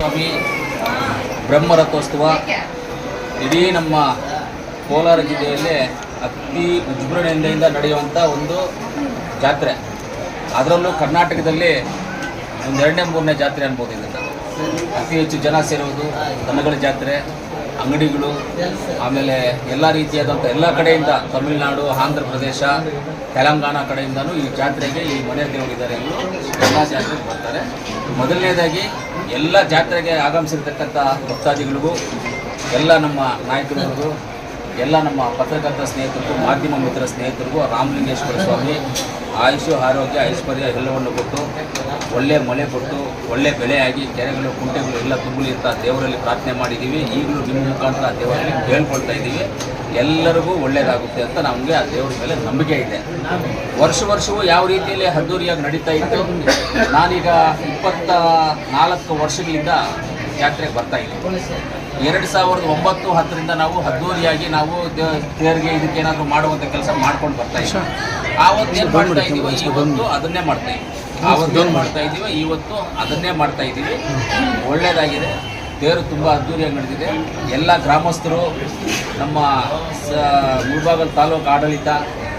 ಸ್ವಾಮಿ ಬ್ರಹ್ಮರಥೋತ್ಸವ. ಇಡೀ ನಮ್ಮ ಕೋಲಾರ ಜಿಲ್ಲೆಯಲ್ಲೇ ಅತಿ ವಿಜೃಂಭಣೆಯಿಂದ ನಡೆಯುವಂಥ ಒಂದು ಜಾತ್ರೆ. ಅದರಲ್ಲೂ ಕರ್ನಾಟಕದಲ್ಲಿ ಒಂದು ಎರಡನೇ ಮೂರನೇ ಜಾತ್ರೆ ಅನ್ಬೋದು ಇದನ್ನು. ಅತಿ ಹೆಚ್ಚು ಜನ ಸೇರುವುದು ದನಗಳ ಜಾತ್ರೆ, ಅಂಗಡಿಗಳು, ಆಮೇಲೆ ಎಲ್ಲ ರೀತಿಯಾದಂಥ ಎಲ್ಲ ಕಡೆಯಿಂದ ತಮಿಳುನಾಡು, ಆಂಧ್ರ ಪ್ರದೇಶ, ತೆಲಂಗಾಣ ಕಡೆಯಿಂದನೂ ಈ ಜಾತ್ರೆಗೆ ಈ ಮನೆ ದೇವರಿದ್ದಾರೆ ಎಲ್ಲ ಜಾತ್ರೆಗೆ ಬರ್ತಾರೆ. ಮೊದಲನೇದಾಗಿ ಎಲ್ಲ ಜಾತ್ರೆಗೆ ಆಗಮಿಸಿರ್ತಕ್ಕಂಥ ಭಕ್ತಾದಿಗಳಿಗೂ, ಎಲ್ಲ ನಮ್ಮ ನಾಯಕರಿಗೂ ಎಲ್ಲ ನಮ್ಮ ಪತ್ರಕರ್ತ ಸ್ನೇಹಿತರಿಗೂ, ಮಾಧ್ಯಮ ಮಿತ್ರ ಸ್ನೇಹಿತರಿಗೂ, ರಾಮಲಿಂಗೇಶ್ವರ ಸ್ವಾಮಿ ಆಯುಷು, ಆರೋಗ್ಯ, ಐಶ್ವರ್ಯ ಎಲ್ಲವನ್ನು ಕೊಟ್ಟು ಒಳ್ಳೆ ಮಳೆ ಕೊಟ್ಟು ಒಳ್ಳೆ ಆಗಿ ಕೆರೆಗಳು, ಕುಂಟೆಗಳು ಎಲ್ಲ ತುಂಬಲಿ ಅಂತ ದೇವರಲ್ಲಿ ಪ್ರಾರ್ಥನೆ ಮಾಡಿದ್ದೀವಿ. ಈಗಲೂ ನಿಮ್ಮ ಮುಖಾಂತರ ದೇವರಲ್ಲಿ ಕೇಳ್ಕೊಳ್ತಾ ಇದ್ದೀವಿ. ಎಲ್ಲರಿಗೂ ಒಳ್ಳೆಯದಾಗುತ್ತೆ ಅಂತ ನಮಗೆ ಆ ದೇವರ ಮೇಲೆ ನಂಬಿಕೆ ಇದೆ. ವರ್ಷ ವರ್ಷವೂ ಯಾವ ರೀತಿಯಲ್ಲಿ ಅದ್ದೂರಿಯಾಗಿ ನಡೀತಾ ಇತ್ತು? ನಾನೀಗ ಇಪ್ಪತ್ತ ನಾಲ್ಕು ವರ್ಷಗಳಿಂದ ಜಾತ್ರೆಗೆ ಬರ್ತಾ ಇದ್ದೀನಿ. ಎರಡು ಸಾವಿರದ ಒಂಬತ್ತು ಹತ್ತರಿಂದ ನಾವು ಅದ್ದೂರಿಯಾಗಿ ನಾವು ದೇವರಿಗೆ ಇದಕ್ಕೆ ಏನಾದರೂ ಮಾಡುವಂಥ ಕೆಲಸ ಮಾಡ್ಕೊಂಡು ಬರ್ತಾ ಇದ್ದೀವಿ. ಆವತ್ತು ಏನು ಮಾಡ್ತಾ ಇದೀವೋ? ಇವತ್ತು ಅದನ್ನೇ ಮಾಡ್ತಾ ಇದ್ದೀವಿ ಆವತ್ತು ಏನು ಮಾಡ್ತಾ ಇದೀವೋ? ಇವತ್ತು ಅದನ್ನೇ ಮಾಡ್ತಾ ಇದ್ದೀವಿ ಒಳ್ಳೆಯದಾಗಿದೆ ದೇವರು ತುಂಬ ಅದ್ದೂರಿಯಾಗಿ ನಡೆದಿದೆ ಎಲ್ಲ ಗ್ರಾಮಸ್ಥರು ನಮ್ಮ ಸ ಮುಳಬಾಗಲ್ ತಾಲೂಕು ಆಡಳಿತ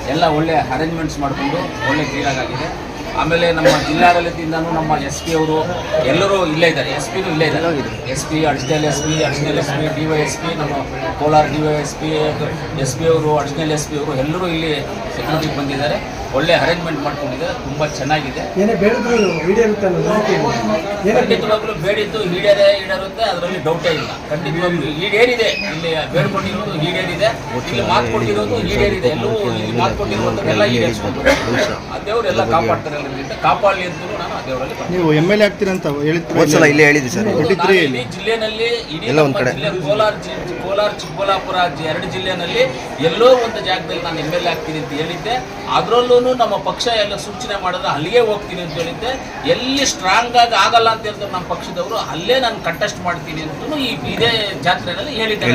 ಎಲ್ಲ ಒಳ್ಳೆ ಅರೇಂಜ್ಮೆಂಟ್ಸ್ ಮಾಡಿಕೊಂಡು ಒಳ್ಳೆ ಕ್ಲೀನಾಗಿದೆ ಆಮೇಲೆ ನಮ್ಮ ಜಿಲ್ಲಾಡಳಿತದಿಂದನೂ ನಮ್ಮ ಎಸ್ ಪಿ ಅವರು ಎಲ್ಲರೂ ಇಲ್ಲೇ ಇದ್ದಾರೆ. ಎಸ್ ಪಿನೂ ಇಲ್ಲೇ ಇದ್ದಾರೆ. S P additional S P additional S P D Y S P ನಮ್ಮ Kolar D Y S P S P ಅವರು ಅಡಿಷನಲ್ ಎಸ್ ಪಿ ಅವರು ಎಲ್ಲರೂ ಇಲ್ಲಿ ಸೆಕ್ಯೂರಿಟಿಗೆ ಬಂದಿದ್ದಾರೆ. ಒಳ್ಳೆ ಅರೇಂಜ್ಮೆಂಟ್ ಮಾಡ್ಕೊಂಡಿದೆ ತುಂಬ ಚೆನ್ನಾಗಿದೆ. ಏನೇ ಬೇಡಿದ್ರು ಖಂಡಿತವಾಗ್ಲೂ ಬೇಡಿದ್ದು ಈಡೇರೇ ಈಡೇರುತ್ತೆ ಅದರಲ್ಲಿ ಡೌಟೇ ಇಲ್ಲ. ಖಂಡಿತವಾಗ್ಲೂ ಈಡೇರಿದೆ. ಇಲ್ಲಿ ಬೇಡ್ಕೊಂಡಿರೋದು ಈಡೇರಿದೆ. ಇಲ್ಲಿ ಮಾತು ಕೊಟ್ಟಿರೋದು ಈಡೇರಿದೆ. ಎಲ್ಲವೂ ಇಲ್ಲಿ ಮಾತು ಕೊಟ್ಟಿರುವಂಥದ್ದೆಲ್ಲ ಈಡೇರಿಸ್ಕೊಂಡು ಆ ದೇವರೆಲ್ಲ ಕಾಪಾಡ್ತಾರೆ ಎಲ್ಲರಿಗಿಂತ ಕಾಪಾಡಲಿ ಅಂತ ನಾನು ಆ ದೇವರಲ್ಲಿ ನೀವು ಎಂ ಎಲ್ ಎ ಆಗ್ತೀರಂತ ಹೇಳಿದ್ರು ಇಲ್ಲಿ ಇಲ್ಲೇ ಹೇಳಿದ್ವಿ ಸರ್. ನಾನು ಇಡೀ ಜಿಲ್ಲೆನಲ್ಲಿ ಇಡೀ ಎಲ್ಲ ಕೋಲಾರ. ಜಿಲ್ಲೆ ಕೋಲಾರ ಚಿಕ್ಕಬಳ್ಳಾಪುರ ಎರಡು ಜಿಲ್ಲೆನಲ್ಲಿ ಎಲ್ಲೋ ಒಂದು ಜಾಗದಲ್ಲಿ ನಾನು ಎಂ ಎಲ್ ಎ ಆಗ್ತೀನಿ ಅಂತ ಹೇಳಿದ್ದೆ. ಅದರಲ್ಲೂ ನಮ್ಮ ಪಕ್ಷ ಎಲ್ಲ ಸೂಚನೆ ಮಾಡಿದ್ರೆ ಅಲ್ಲಿಗೆ ಹೋಗ್ತೀನಿ ಅಂತ ಹೇಳಿದ್ದೆ. ಎಲ್ಲಿ ಸ್ಟ್ರಾಂಗ್ ಆಗಿ ಆಗಲ್ಲ ಅಂತ ಹೇಳ್ತಾರೆ ನಮ್ಮ ಪಕ್ಷದವರು ಅಲ್ಲೇ ನಾನು ಕಂಟೆಸ್ಟ್ ಮಾಡ್ತೀನಿ ಅಂತಲೂ ಈ ಇದೇ ಜಾತ್ರೆಯಲ್ಲಿ ಹೇಳಿದ್ದಾರೆ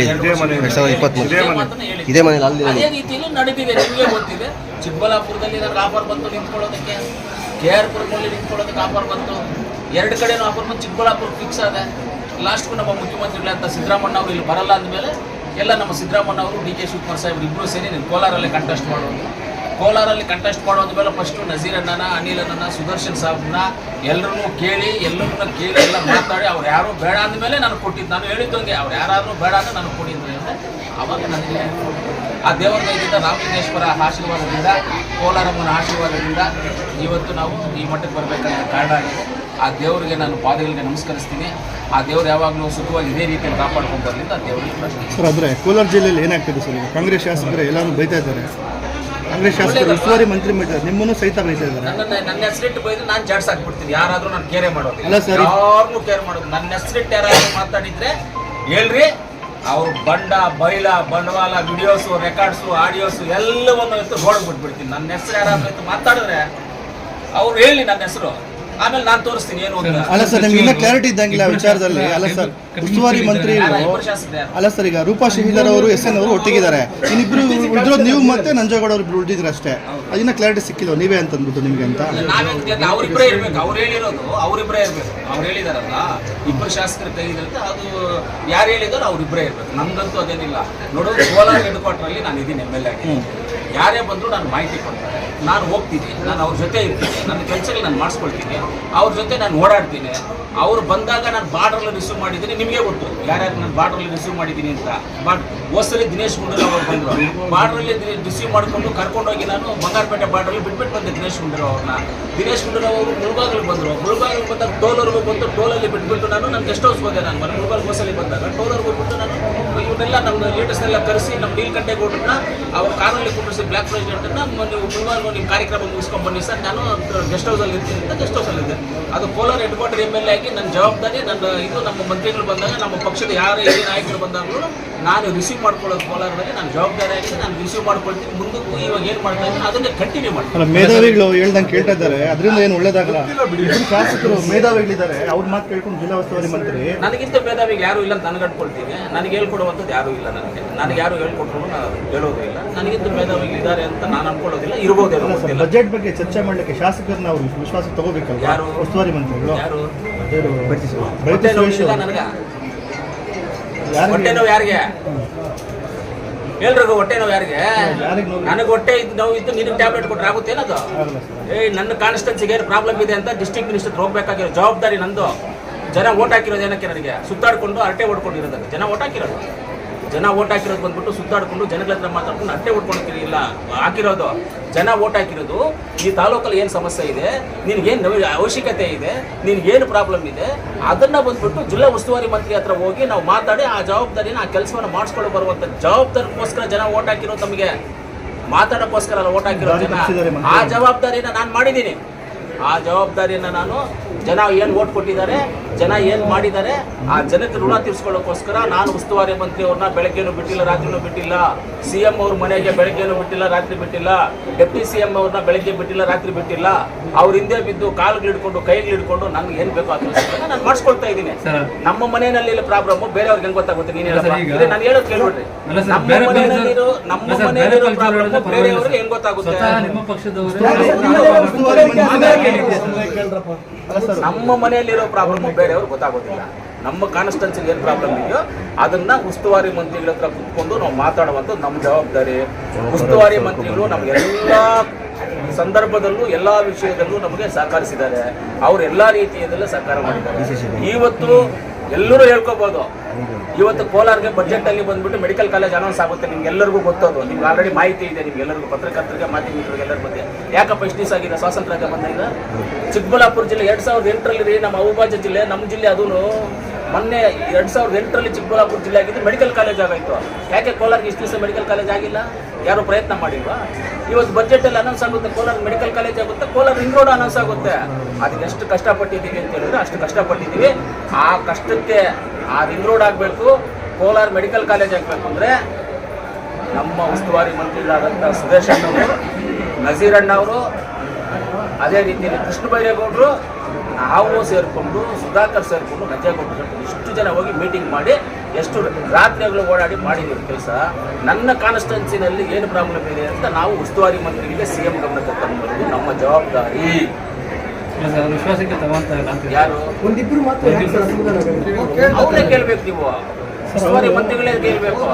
ಅದೇ ರೀತಿಯಲ್ಲೂ ನಡೆದಿದೆ ನಿಮಗೆ ಗೊತ್ತಿದೆ. ಚಿಕ್ಕಬಳ್ಳಾಪುರದಲ್ಲಿ ನನಗೆ ಆಫರ್ ಬಂತು ನಿಂತ್ಕೊಳ್ಳೋದಕ್ಕೆ? ಕೆ ಆರ್ ಪುರದಲ್ಲಿ ನಿಂತ್ಕೊಳ್ಳೋದಕ್ಕೆ ಆಫರ್ ಬಂತು. ಎರಡು ಕಡೆನೂ ಆಫರ್ ಬಂದು ಚಿಕ್ಕಬಳ್ಳಾಪುರ ಫಿಕ್ಸ್ ಆದ. ಲಾಸ್ಟ್ಗೂ ನಮ್ಮ ಮುಖ್ಯಮಂತ್ರಿಗಳಂತ ಸಿದ್ದರಾಮಣ್ಣ ಅವರು ಇಲ್ಲಿ ಬರಲ್ಲ ಅಂದಮೇಲೆ ಎಲ್ಲ ನಮ್ಮ ಸಿದ್ದರಾಮಣ್ಣ ಅವರು, ಡಿ ಕೆ ಶಿವಕುಮಾರ್ ಸಾಹೇಬ್ ಇಬ್ಬರು ಸೇರಿ ನೀನು ಕೋಲಾರಲ್ಲಿ ಕಂಟೆಸ್ಟ್ ಮಾಡೋದು. ಕೋಲಾರಲ್ಲಿ ಕಂಟೆಸ್ಟ್ ಮಾಡೋದ ಮೇಲೆ ಫಸ್ಟು ಅನಿಲ್ ಅಣ್ಣನ, ಸುದರ್ಶನ್ ಸಾಹಬ್ನ ಎಲ್ಲರನ್ನೂ ಕೇಳಿ, ಎಲ್ಲರನ್ನ ಕೇಳಿ ಎಲ್ಲ ಮಾತಾಡಿ, ಅವ್ರು ಯಾರು ಬೇಡ ಅಂದಮೇಲೆ ನಾನು ಕೊಟ್ಟಿದ್ದು. ನಾನು ಹೇಳಿದ್ದಂಗೆ, ಅವ್ರು ಯಾರಾದರೂ ಬೇಡ ಅಂತ ನಾನು ಕೊಟ್ಟಿದ್ದೆ. ಅವಾಗ ನನಗೆ ಆ ದೇವರ ದಯದಿಂದ ರಾಮಲಿಂಗೇಶ್ವರ ಆಶೀರ್ವಾದದಿಂದ, ಕೋಲಾರಮ್ಮನ ಆಶೀರ್ವಾದದಿಂದ ಇವತ್ತು ನಾವು ಈ ಮಟ್ಟಕ್ಕೆ ಬರಬೇಕಾದ ಕಾರಣ ಆ ದೇವರಿಗೆ ನಾನು ಪಾದಗಳಿಗೆ ನಮಸ್ಕರಿಸ್ತೀನಿ. ಆ ದೇವ್ರು ಯಾವಾಗಲೂ ಸುಖವಾಗಿ ಇದೇ ರೀತಿಯಲ್ಲಿ ಕಾಪಾಡ್ಕೊಂಡು ಆ ದೇವರಿಗೆ ಸರ್ ಆದರೆ ಕೋಲಾರ ಜಿಲ್ಲೆಯಲ್ಲಿ ಏನಾಗ್ತಿದೆ ಸರ್ ಈಗ? ಕಾಂಗ್ರೆಸ್ ಶಾಸಕರು ಎಲ್ಲರೂ ಬೈತಾ ಇದ್ದಾರೆ. ಕಾಂಗ್ರೆಸ್ ಶಾಸಕರು ಉಸ್ತುವಾರಿ ಮಂತ್ರಿ ಮಾಡಿದ್ದಾರೆ ನಿಮ್ಮನ್ನು ಸಹಿತ ಬೈತಾ ಇದ್ದಾರೆ. ನನ್ನ ನನ್ನ ಹೆಸರಿಟ್ಟು ಬೈದ್ರೆ ನಾನು ಜಾಡ್ಸ್ ಹಾಕ್ಬಿಡ್ತೀನಿ ಯಾರಾದರೂ ನಾನು ಕೇರೆ ಮಾಡೋದು. ಅಲ್ಲ ಸರ್, ಯಾರನ್ನೂ ಕೇರ್ ಮಾಡೋದು. ನನ್ನ ಹೆಸರಿಟ್ಟು ಯಾರಾದ್ರೂ ಮಾತಾಡಿದ್ರೆ ಹೇಳ್ರಿ. ಅವ್ರು ಬಂಡ ಬೈಲ ಬಂಡವಾಳ ವಿಡಿಯೋಸು ರೆಕಾರ್ಡ್ಸು ಆಡಿಯೋಸು ಎಲ್ಲವನ್ನು ಎತ್ತು ರೋಡ್ ಬಿಟ್ಬಿಡ್ತೀನಿ. ನನ್ನ ಹೆಸರು ಯಾರಾದ್ರೂ ಇತ್ತು ಮಾತಾಡಿದ್ರೆ ಅವ್ರು ಹೇಳಿ ನನ್ನ ಹೆಸರು. ಆಮೇಲೆ ನಾನು ತೋರಿಸ್ತೀನಿ ಏನು ಅಂತ. ಅಲ್ಲ ಸರ್ ನಿಮ್ಗೆ ಇನ್ನೂ ಕ್ಲಾರಿಟಿ ಇದ್ದಂಗಿಲ್ಲ ಆ ವಿಚಾರದಲ್ಲಿ. ಅಲ್ಲ ಸರ್ ಉಸ್ತುವಾರಿ ಮಂತ್ರಿ? ಅಲ್ಲ ಸರ್ ಈಗ ರೂಪಾ ಶಿವಿಲರ್ ಅವರು ಎಸ್ ಎನ್ ಅವರು ಒಟ್ಟಿಗಿದ್ದಾರೆ. ಇನ್ನಿಬ್ರು ಉಳಿದಿರೋದು ನೀವು ಮತ್ತೆ ನಂಜೇಗೌಡ ಅವರು ಇಬ್ರು ಉಳಿದಿದ್ರು ಅಷ್ಟೇ. ಅದನ್ನ ಕ್ಲಾರಿಟಿ ಸಿಕ್ಕಿಲ್ಲ ನೀವೇ ಅಂತ ಅಂದ್ಬಿಟ್ಟು ನಿಮಗೆ ಅಂತ? ನಾವೇನು ಅವರಿಬ್ಬರೇ ಇರ್ಬೇಕು. ಅವ್ರು ಹೇಳಿರೋದು ಅವರಿಬ್ಬರೇ ಇರ್ಬೇಕು. ಅವ್ರು ಹೇಳಿದಾರಲ್ಲ ಇಬ್ಬರು ಶಾಸಕರು ತೆಗೆದಿರುತ್ತೆ ಅದು ಯಾರು ಹೇಳಿದಾರೋ ಅವರಿಬ್ಬರೇ ಇರ್ಬೇಕು. ನಮ್ದಂತೂ ಅದೇನಿಲ್ಲ. ನೋಡೋದು ಕೋಲಾರ ಹೆಡ್ ಕ್ವಾರ್ಟರಲ್ಲಿ ನಾನು ಇದೀನಿ ಎಂ ಎಲ್ ಎ ಯಾರೇ ಬಂದರೂ ನಾನು ಮಾಹಿತಿ ಕೊಡ್ತಾರೆ. ನಾನು ಹೋಗ್ತೀನಿ, ನಾನು ಅವ್ರ ಜೊತೆ ಇರ್ತೀನಿ, ನನ್ನ ಕೆಲಸಗಳು ನಾನು ಮಾಡಿಸ್ಕೊಳ್ತೀನಿ, ಅವ್ರ ಜೊತೆ ನಾನು ಓಡಾಡ್ತೀನಿ. ಅವ್ರು ಬಂದಾಗ ನಾನು ಬಾರ್ಡ್ರಲ್ಲಿ ರಿಸೀವ್ ಮಾಡಿದ್ದೀನಿ, ನಿಮಗೆ ಗೊತ್ತು. ಯಾರ್ಯಾರು ನಾನು ಬಾರ್ಡ್ರಲ್ಲಿ ರಿಸೀವ್ ಮಾಡಿದ್ದೀನಿ ಅಂತ. ಬಟ್ ಹೋಸಲಿ ದಿನೇಶ್ ಗುಂಡೂರಾವ್ ಅವ್ರು ಬಂದರು. ಬಾರ್ಡ್ರಲ್ಲಿ ರಿಸೀವ್ ಮಾಡಿಕೊಂಡು ಕರ್ಕೊಂಡೋಗಿ ನಾನು ಬಂಗಾರಪೇಟೆ ಬಾರ್ಡ್ರಲ್ಲಿ ಬಿಟ್ಬಿಟ್ಟು ಬಂದೆ ದಿನೇಶ್ ಗುಂಡೂರಾವ್ ಅವ್ರನ್ನ. ದಿನೇಶ್ ಗುಂಡೂರಾವ್ ಅವರು ಮುಳುಬಾಗಿಲು ಬಂದರು. ಮುಳುಬಾಗಿಲು ಬಂದಾಗ ಟೋಲರ್ಗೂ ಬಂದು ಟೋಲಲ್ಲಿ ಬಿಟ್ಬಿಟ್ಟು ನಾನು ನನ್ನ ಗೆಸ್ಟ್ ಹೌಸ್ ಬಂದೆ ನಾನು. ಮನೆ ಮುಳುಬಾಗಿಲು ಬಸ್ಸಲ್ಲಿ ಬಂದಾಗ ಟೋಲರ್ಗೆ ಬಿಟ್ಟು ನಾನು ಇವನ್ನೆಲ್ಲ ನಮ್ಮ ಲೀಡರ್ಸ್ನೆಲ್ಲ ಕರೆಸಿ ನಮ್ಮ ನೀಲ್ಕಂಠೇಗೌಡರನ್ನ ಅವ್ರ ಕಾರಲ್ಲಿ ಕುಂಡಿಸಿ ಬ್ಲಾಕ್ ಪ್ರೆಸಿಡೆಂಟನ್ನ ನೀವು ಮುಳುಬಾಗಿಲು ನಿಮ್ಮ ಕಾರ್ಯಕ್ರಮ ಮುಗಿಸ್ಕೊಂಡು ಬನ್ನಿ ಸರ್ ನಾನು ಗೆಸ್ಟ್ ಹೌಸಲ್ಲಿ ಇರ್ತೀನಿ ಅಂತ ಗೆಸ್ಟ್ ಹೌಸಲ್ಲಿ ಇದ್ದೆ. ಅದು Kolar headquarter M L A ಆಗಿ ನನ್ನ ಜವಾಬ್ದಾರಿ ನನ್ನ ಇದು ನಮ್ಮ ಮಂತ್ರಿಗಳು ಬಂದಾಗ ನಮ್ಮ ಪಕ್ಷದ ಯಾರೇ ಹಿರಿಯ ನಾಯಕರು ಬಂದಾಗಲೂ ನಾನು ರಿಸೀವ್ ಮಾಡ್ಕೊಳ್ಳೋದು ಕೋಲಾರದಲ್ಲಿ ನಾನು ಜವಾಬ್ದಾರಿ ಆಗಿ ನಾನು ರಿಸೀವ್ ಮಾಡ್ಕೊಳ್ತೀನಿ ಮುಂದಕ್ಕೂ ಇವಾಗ ಏನು ಮಾಡ್ತಾ ಇದ್ದೀನಿ ಅದನ್ನೇ ಕಂಟಿನ್ಯೂ ಮಾಡ್ತೀನಿ. ಮೇಧಾವಿಗಳು ಹೇಳ್ದಂಗೆ ಕೇಳ್ತಾ ಇದ್ದಾರೆ ಅದರಿಂದ ಏನು ಒಳ್ಳೇದಾಗಲ್ಲ? ಶಾಸಕರು ಮೇಧಾವಿಗಳಿದ್ದಾರೆ ಅವ್ರ ಮಾತು ಕೇಳ್ಕೊಂಡು ಜಿಲ್ಲಾ ಉಸ್ತುವಾರಿ ಮಂತ್ರಿ ನನಗಿಂತ ಮೇಧಾವಿಗಳು ಯಾರು ಇಲ್ಲ ಅಂತ ನನಗೆ ಅನ್ಕೊಳ್ತೀನಿ ನನಗೆ ಹೇಳ್ಕೊಡುವಂಥದ್ದು ಯಾರೂ ಇಲ್ಲ ನನಗೆ. ನನಗೆ ಯಾರು ಹೇಳ್ಕೊಟ್ರು ನಾನು ಹೇಳೋದು ಇಲ್ಲ. ನನಗಿಂತ ಮೇಧಾವಿಗಳು ಇದ್ದಾರೆ ಅಂತ ನಾನು ಅನ್ಕೊಳ್ಳೋದಿಲ್ಲ ಇರ್ಬೋದೇನೋ ಗೊತ್ತಿಲ್ಲ ಬಜೆಟ್ ಬಗ್ಗೆ ಚರ್ಚೆ ಮಾಡ್ಲಿಕ್ಕೆ ಶಾಸಕರನ್ನ ಅವರು ವಿಶ್ವಾಸ ತಗೋಬೇಕಲ್ಲ ಯಾರು? ಉಸ್ತುವಾರಿ ಮಂತ್ರಿಗಳು? ಯಾರು? ಹೊಟ್ಟೆ ನೋವು. ನನಗ. ಯಾರಿಗೆ? ಹೊಟ್ಟೆ ನೋವು ಯಾರಿಗೆ? ಎಲ್ರಿಗೂ ಹೊಟ್ಟೆ ನೋವು ಯಾರಿಗೆ? ನನಗೆ ಹೊಟ್ಟೆ ಇದ್ದು ನೋವು ಇದ್ದು ನಿನಗೆ ಟ್ಯಾಬ್ಲೆಟ್ ಕೊಟ್ಟರೆ ಆಗುತ್ತೇನದು? ಏ ಏಯ್ ನನ್ನ ಕಾನ್ಸ್ಟೆನ್ಸಿಗೆ ಏನು ಪ್ರಾಬ್ಲಮ್ ಇದೆ ಅಂತ ಡಿಸ್ಟ್ರಿಕ್ಟ್ ಮಿನಿಸ್ಟರ್ ಹೋಗ್ಬೇಕಾಗಿರೋ ಜವಾಬ್ದಾರಿ ನಂದು. ಜನ ಓಟ್ ಹಾಕಿರೋ ಏನಕ್ಕೆ ನನಗೆ ಸುತ್ತಾಡ್ಕೊಂಡು ಅರಟೆ ಹೊಡ್ಕೊಂಡಿರೋದಕ್ಕೆ ಜನ ಓಟ್ ಹಾಕಿರೋದು. ಜನ ಓಟ್ ಹಾಕಿರೋದು ಬಂದ್ಬಿಟ್ಟು ಸುತ್ತಾಡ್ಕೊಂಡು ಜನಗಳ ಹತ್ರ ಮಾತಾಡ್ಕೊಂಡು ಅಟ್ಟೆ ಹೊಡ್ಕೊಂಡು ಇಲ್ಲ ಹಾಕಿರೋದು. ಜನ ಓಟ್ ಹಾಕಿರೋದು ಈ ತಾಲೂಕಲ್ಲಿ ಏನು ಸಮಸ್ಯೆ ಇದೆ ನಿನಗೇನು ಅವಶ್ಯಕತೆ ಇದೆ ನಿನಗೇನು ಪ್ರಾಬ್ಲಮ್ ಇದೆ ಅದನ್ನು ಬಂದ್ಬಿಟ್ಟು ಜಿಲ್ಲಾ ಉಸ್ತುವಾರಿ ಮಂತ್ರಿ ಹತ್ರ ಹೋಗಿ ನಾವು ಮಾತಾಡಿ ಆ ಜವಾಬ್ದಾರಿನ ಆ ಕೆಲಸವನ್ನು ಮಾಡಿಸ್ಕೊಂಡು ಬರುವಂಥ ಜವಾಬ್ದಾರಿಗೋಸ್ಕರ ಜನ ಓಟ್ ಹಾಕಿರೋ ತಮಗೆ ಮಾತಾಡೋಕ್ಕೋಸ್ಕರ ಅಲ್ಲ ಓಟ್ ಹಾಕಿರೋ ಜನ. ಆ ಜವಾಬ್ದಾರಿನ ನಾನು ಮಾಡಿದ್ದೀನಿ. ಆ ಜವಾಬ್ದಾರಿಯನ್ನು ನಾನು ಜನ ಏನು ಓಟ್ ಕೊಟ್ಟಿದ್ದಾರೆ ಜನ ಏನು ಮಾಡಿದ್ದಾರೆ ಆ ಜನಕ್ಕೆ ಋಣ ತೀರಿಸ್ಕೊಳ್ಳೋಕ್ಕೋಸ್ಕರ ನಾನು ಉಸ್ತುವಾರಿ ಮಂತ್ರಿ ಅವ್ರನ್ನ ಬೆಳಗ್ಗೆನೂ ಬಿಟ್ಟಿಲ್ಲ ರಾತ್ರಿನೂ ಬಿಟ್ಟಿಲ್ಲ. ಸಿ ಎಂ ಅವ್ರ ಮನೆಗೆ ಬೆಳಗ್ಗೆನೂ ಬಿಟ್ಟಿಲ್ಲ ರಾತ್ರಿ ಬಿಟ್ಟಿಲ್ಲ. ಡೆಪ್ಟಿ ಸಿ ಎಂ ಅವ್ರನ್ನ ಬೆಳಗ್ಗೆ ಬಿಟ್ಟಿಲ್ಲ ರಾತ್ರಿ ಬಿಟ್ಟಿಲ್ಲ. ಅವ್ರ ಹಿಂದೆ ಬಿದ್ದು ಕಾಲ್ಗಳು ಹಿಡ್ಕೊಂಡು ಕೈಗಳು ಹಿಡ್ಕೊಂಡು ನನ್ಗೆ ಏನು ಬೇಕೋ ಆ ಕೆಲಸ ನಾನು ಮಾಡಿಸ್ಕೊಳ್ತಾ ಇದ್ದೀನಿ. ಸರ್. ನಮ್ಮ ಮನೆಯಲ್ಲಿ ಪ್ರಾಬ್ಲಮ್ ಬೇರೆಯವ್ರಿಗೆ ಹೆಂಗ್ ಗೊತ್ತಾಗುತ್ತೆ ನೀನು ಈಗ- ನಾನು ಹೇಳೋದು ಕೇಳ್ಬಿಡ್ರಿ. ನಮ್ಮ ಮನೆಯಲ್ಲಿ ಮನೆಯಲ್ಲಿರೋ ನಮ್ಮ ಮನೆಯಲ್ಲಿರೋ ಪ್ರಾಬ್ಲಮ್ ಬೇರೆಯವ್ರಿಗೆ ಹೆಂಗ್ ಗೊತ್ತಾಗುತ್ತೆ? ನಿಮ್ಮ ಪಕ್ಷದವರೇ ನಮ್ಮ ಮನೆಯಲ್ಲಿರೋ ಪ್ರಾಬ್ಲಮ್ ಬೇರೆಯವ್ರಿಗೆ ಗೊತ್ತಾಗೋದಿಲ್ಲ. ನಮ್ಮ ಕಾನ್ಸ್ಟೆನ್ಸಿಗೆ ಏನು ಪ್ರಾಬ್ಲಮ್ ಇದೆಯೋ ಅದನ್ನ ಉಸ್ತುವಾರಿ ಮಂತ್ರಿಗಳ ಹತ್ರ ಕುತ್ಕೊಂಡು ನಾವು ಮಾತಾಡುವಂಥದ್ದು ನಮ್ಮ ಜವಾಬ್ದಾರಿ. ಉಸ್ತುವಾರಿ ಮಂತ್ರಿಗಳು ನಮಗೆಲ್ಲ ಸಂದರ್ಭದಲ್ಲೂ ಎಲ್ಲ ವಿಷಯದಲ್ಲೂ ನಮಗೆ ಸಹಕರಿಸಿದ್ದಾರೆ. ಅವ್ರು ಎಲ್ಲಾ ರೀತಿಯದಲ್ಲೂ ಸಹಕಾರ ಮಾಡಿದ್ದಾರೆ. ಇವತ್ತು ಎಲ್ಲರೂ ಹೇಳ್ಕೋಬಹುದು ಇವತ್ತು ಕೋಲಾರ್ಗೆ ಬಜೆಟ್ ಅಲ್ಲಿ ಬಂದ್ಬಿಟ್ಟು ಮೆಡಿಕಲ್ ಕಾಲೇಜ್ ಅನೌನ್ಸ್ ಆಗುತ್ತೆ, ನಿಮ್ಗೆ ಎಲ್ಲರಿಗೂ ಗೊತ್ತದು. ನಿಮ್ಗೆ ಆಲ್ರೆಡಿ ಮಾಹಿತಿ ಇದೆ, ನಿಮ್ಗೆ ಎಲ್ಲರಿಗೂ ಪತ್ರಕರ್ತರಿಗೆ, ಮಾಧ್ಯಮಿಕರಿಗೆ ಎಲ್ಲರ ಬಗ್ಗೆ. ಯಾಕಪ್ಪ ಇಷ್ಟು ದಿವಸ ಆಗಿದೆ, ಸ್ವಾತಂತ್ರ್ಯಕ್ಕೆ ಬಂದಾಗ ಚಿಕ್ಕಬಳ್ಳಾಪುರ ಜಿಲ್ಲೆ ಎರಡ್ ಸಾವಿರದ ಎಂಟರಲ್ಲಿ ರೀ, ನಮ್ಮ ಅವಿಭಾಜ್ಯ ಜಿಲ್ಲೆ ನಮ್ಮ ಜಿಲ್ಲೆ ಅದೂ ಮೊನ್ನೆ ಎರಡ್ ಸಾವಿರದ ಎಂಟರಲ್ಲಿ ಚಿಕ್ಕಬಳ್ಳಾಪುರ ಜಿಲ್ಲೆ ಆಗಿದ್ದು ಮೆಡಿಕಲ್ ಕಾಲೇಜ್ ಆಗಾಯ್ತು ಯಾಕೆ ಕೋಲಾರ್ಗೆ ಇಷ್ಟು ದಿವಸ ಮೆಡಿಕಲ್ ಕಾಲೇಜ್ ಆಗಿಲ್ಲ? ಯಾರು ಪ್ರಯತ್ನ ಮಾಡಿಲ್ವಾ? ಇವತ್ತು ಬಜೆಟ್ ಅಲ್ಲಿ ಅನೌನ್ಸ್ ಆಗುತ್ತೆ ಕೋಲಾರ ಮೆಡಿಕಲ್ ಕಾಲೇಜ್ ಆಗುತ್ತೆ, ಕೋಲಾರ ರಿಂಗ್ ರೋಡ್ ಅನೌನ್ಸ್ ಆಗುತ್ತೆ. ಅದಕ್ಕೆ ಎಷ್ಟು ಕಷ್ಟಪಟ್ಟಿದ್ದೀವಿ ಅಂತ ಹೇಳಿದ್ರೆ ಅಷ್ಟು ಕಷ್ಟಪಟ್ಟಿದ್ದೀವಿ. ಆ ಕಷ್ಟಕ್ಕೆ ಆ ರಿಂಗ್ ರೋಡ್ ಆಗಬೇಕು, ಕೋಲಾರ ಮೆಡಿಕಲ್ ಕಾಲೇಜ್ ಆಗಬೇಕು ಅಂದರೆ ನಮ್ಮ ಉಸ್ತುವಾರಿ ಮಂತ್ರಿಗಳಾದಂಥ ಸುರೇಶ್ ಅಣ್ಣವರು, ನಜೀರ್ ಅಣ್ಣವರು, ಅದೇ ರೀತಿಯಲ್ಲಿ ಕೃಷ್ಣ ಬೈರೇಗೌಡರು, ನಾವು ಸೇರಿಕೊಂಡು, ಸುಧಾಕರ್ ಸೇರಿಕೊಂಡು ನಂಜೇಗೌಡರು ಇಷ್ಟು ಜನ ಹೋಗಿ ಮೀಟಿಂಗ್ ಮಾಡಿ, ಎಷ್ಟು ರಾತ್ರಿಗಳು ಓಡಾಡಿ ಮಾಡಿದ್ದೀವಿ ಕೆಲಸ. ನನ್ನ ಕಾನ್ಸ್ಟೆನ್ಸಿನಲ್ಲಿ ಏನು ಪ್ರಾಬ್ಲಮ್ ಇದೆ ಅಂತ ನಾವು ಉಸ್ತುವಾರಿ ಮಂತ್ರಿಗಳಿಗೆ ಸಿ ಎಂ ಗಮನಕ್ಕೆ ತಂದು ನಮ್ಮ ಜವಾಬ್ದಾರಿ. ಸರ್, ಅವ್ರು ವಿಶ್ವಾಸಕ್ಕೆ ತಗೊಂತ ಇಲ್ಲ ಯಾರು? ಒಂದಿಬ್ರು ಮಾತ್ರ ಅವರೇ ಕೇಳ್ಬೇಕು ನೀವು. ಉಸ್ತುವಾರಿ ಮಂತ್ರಿಗಳೇ ಗೆಲ್ಬೇಕು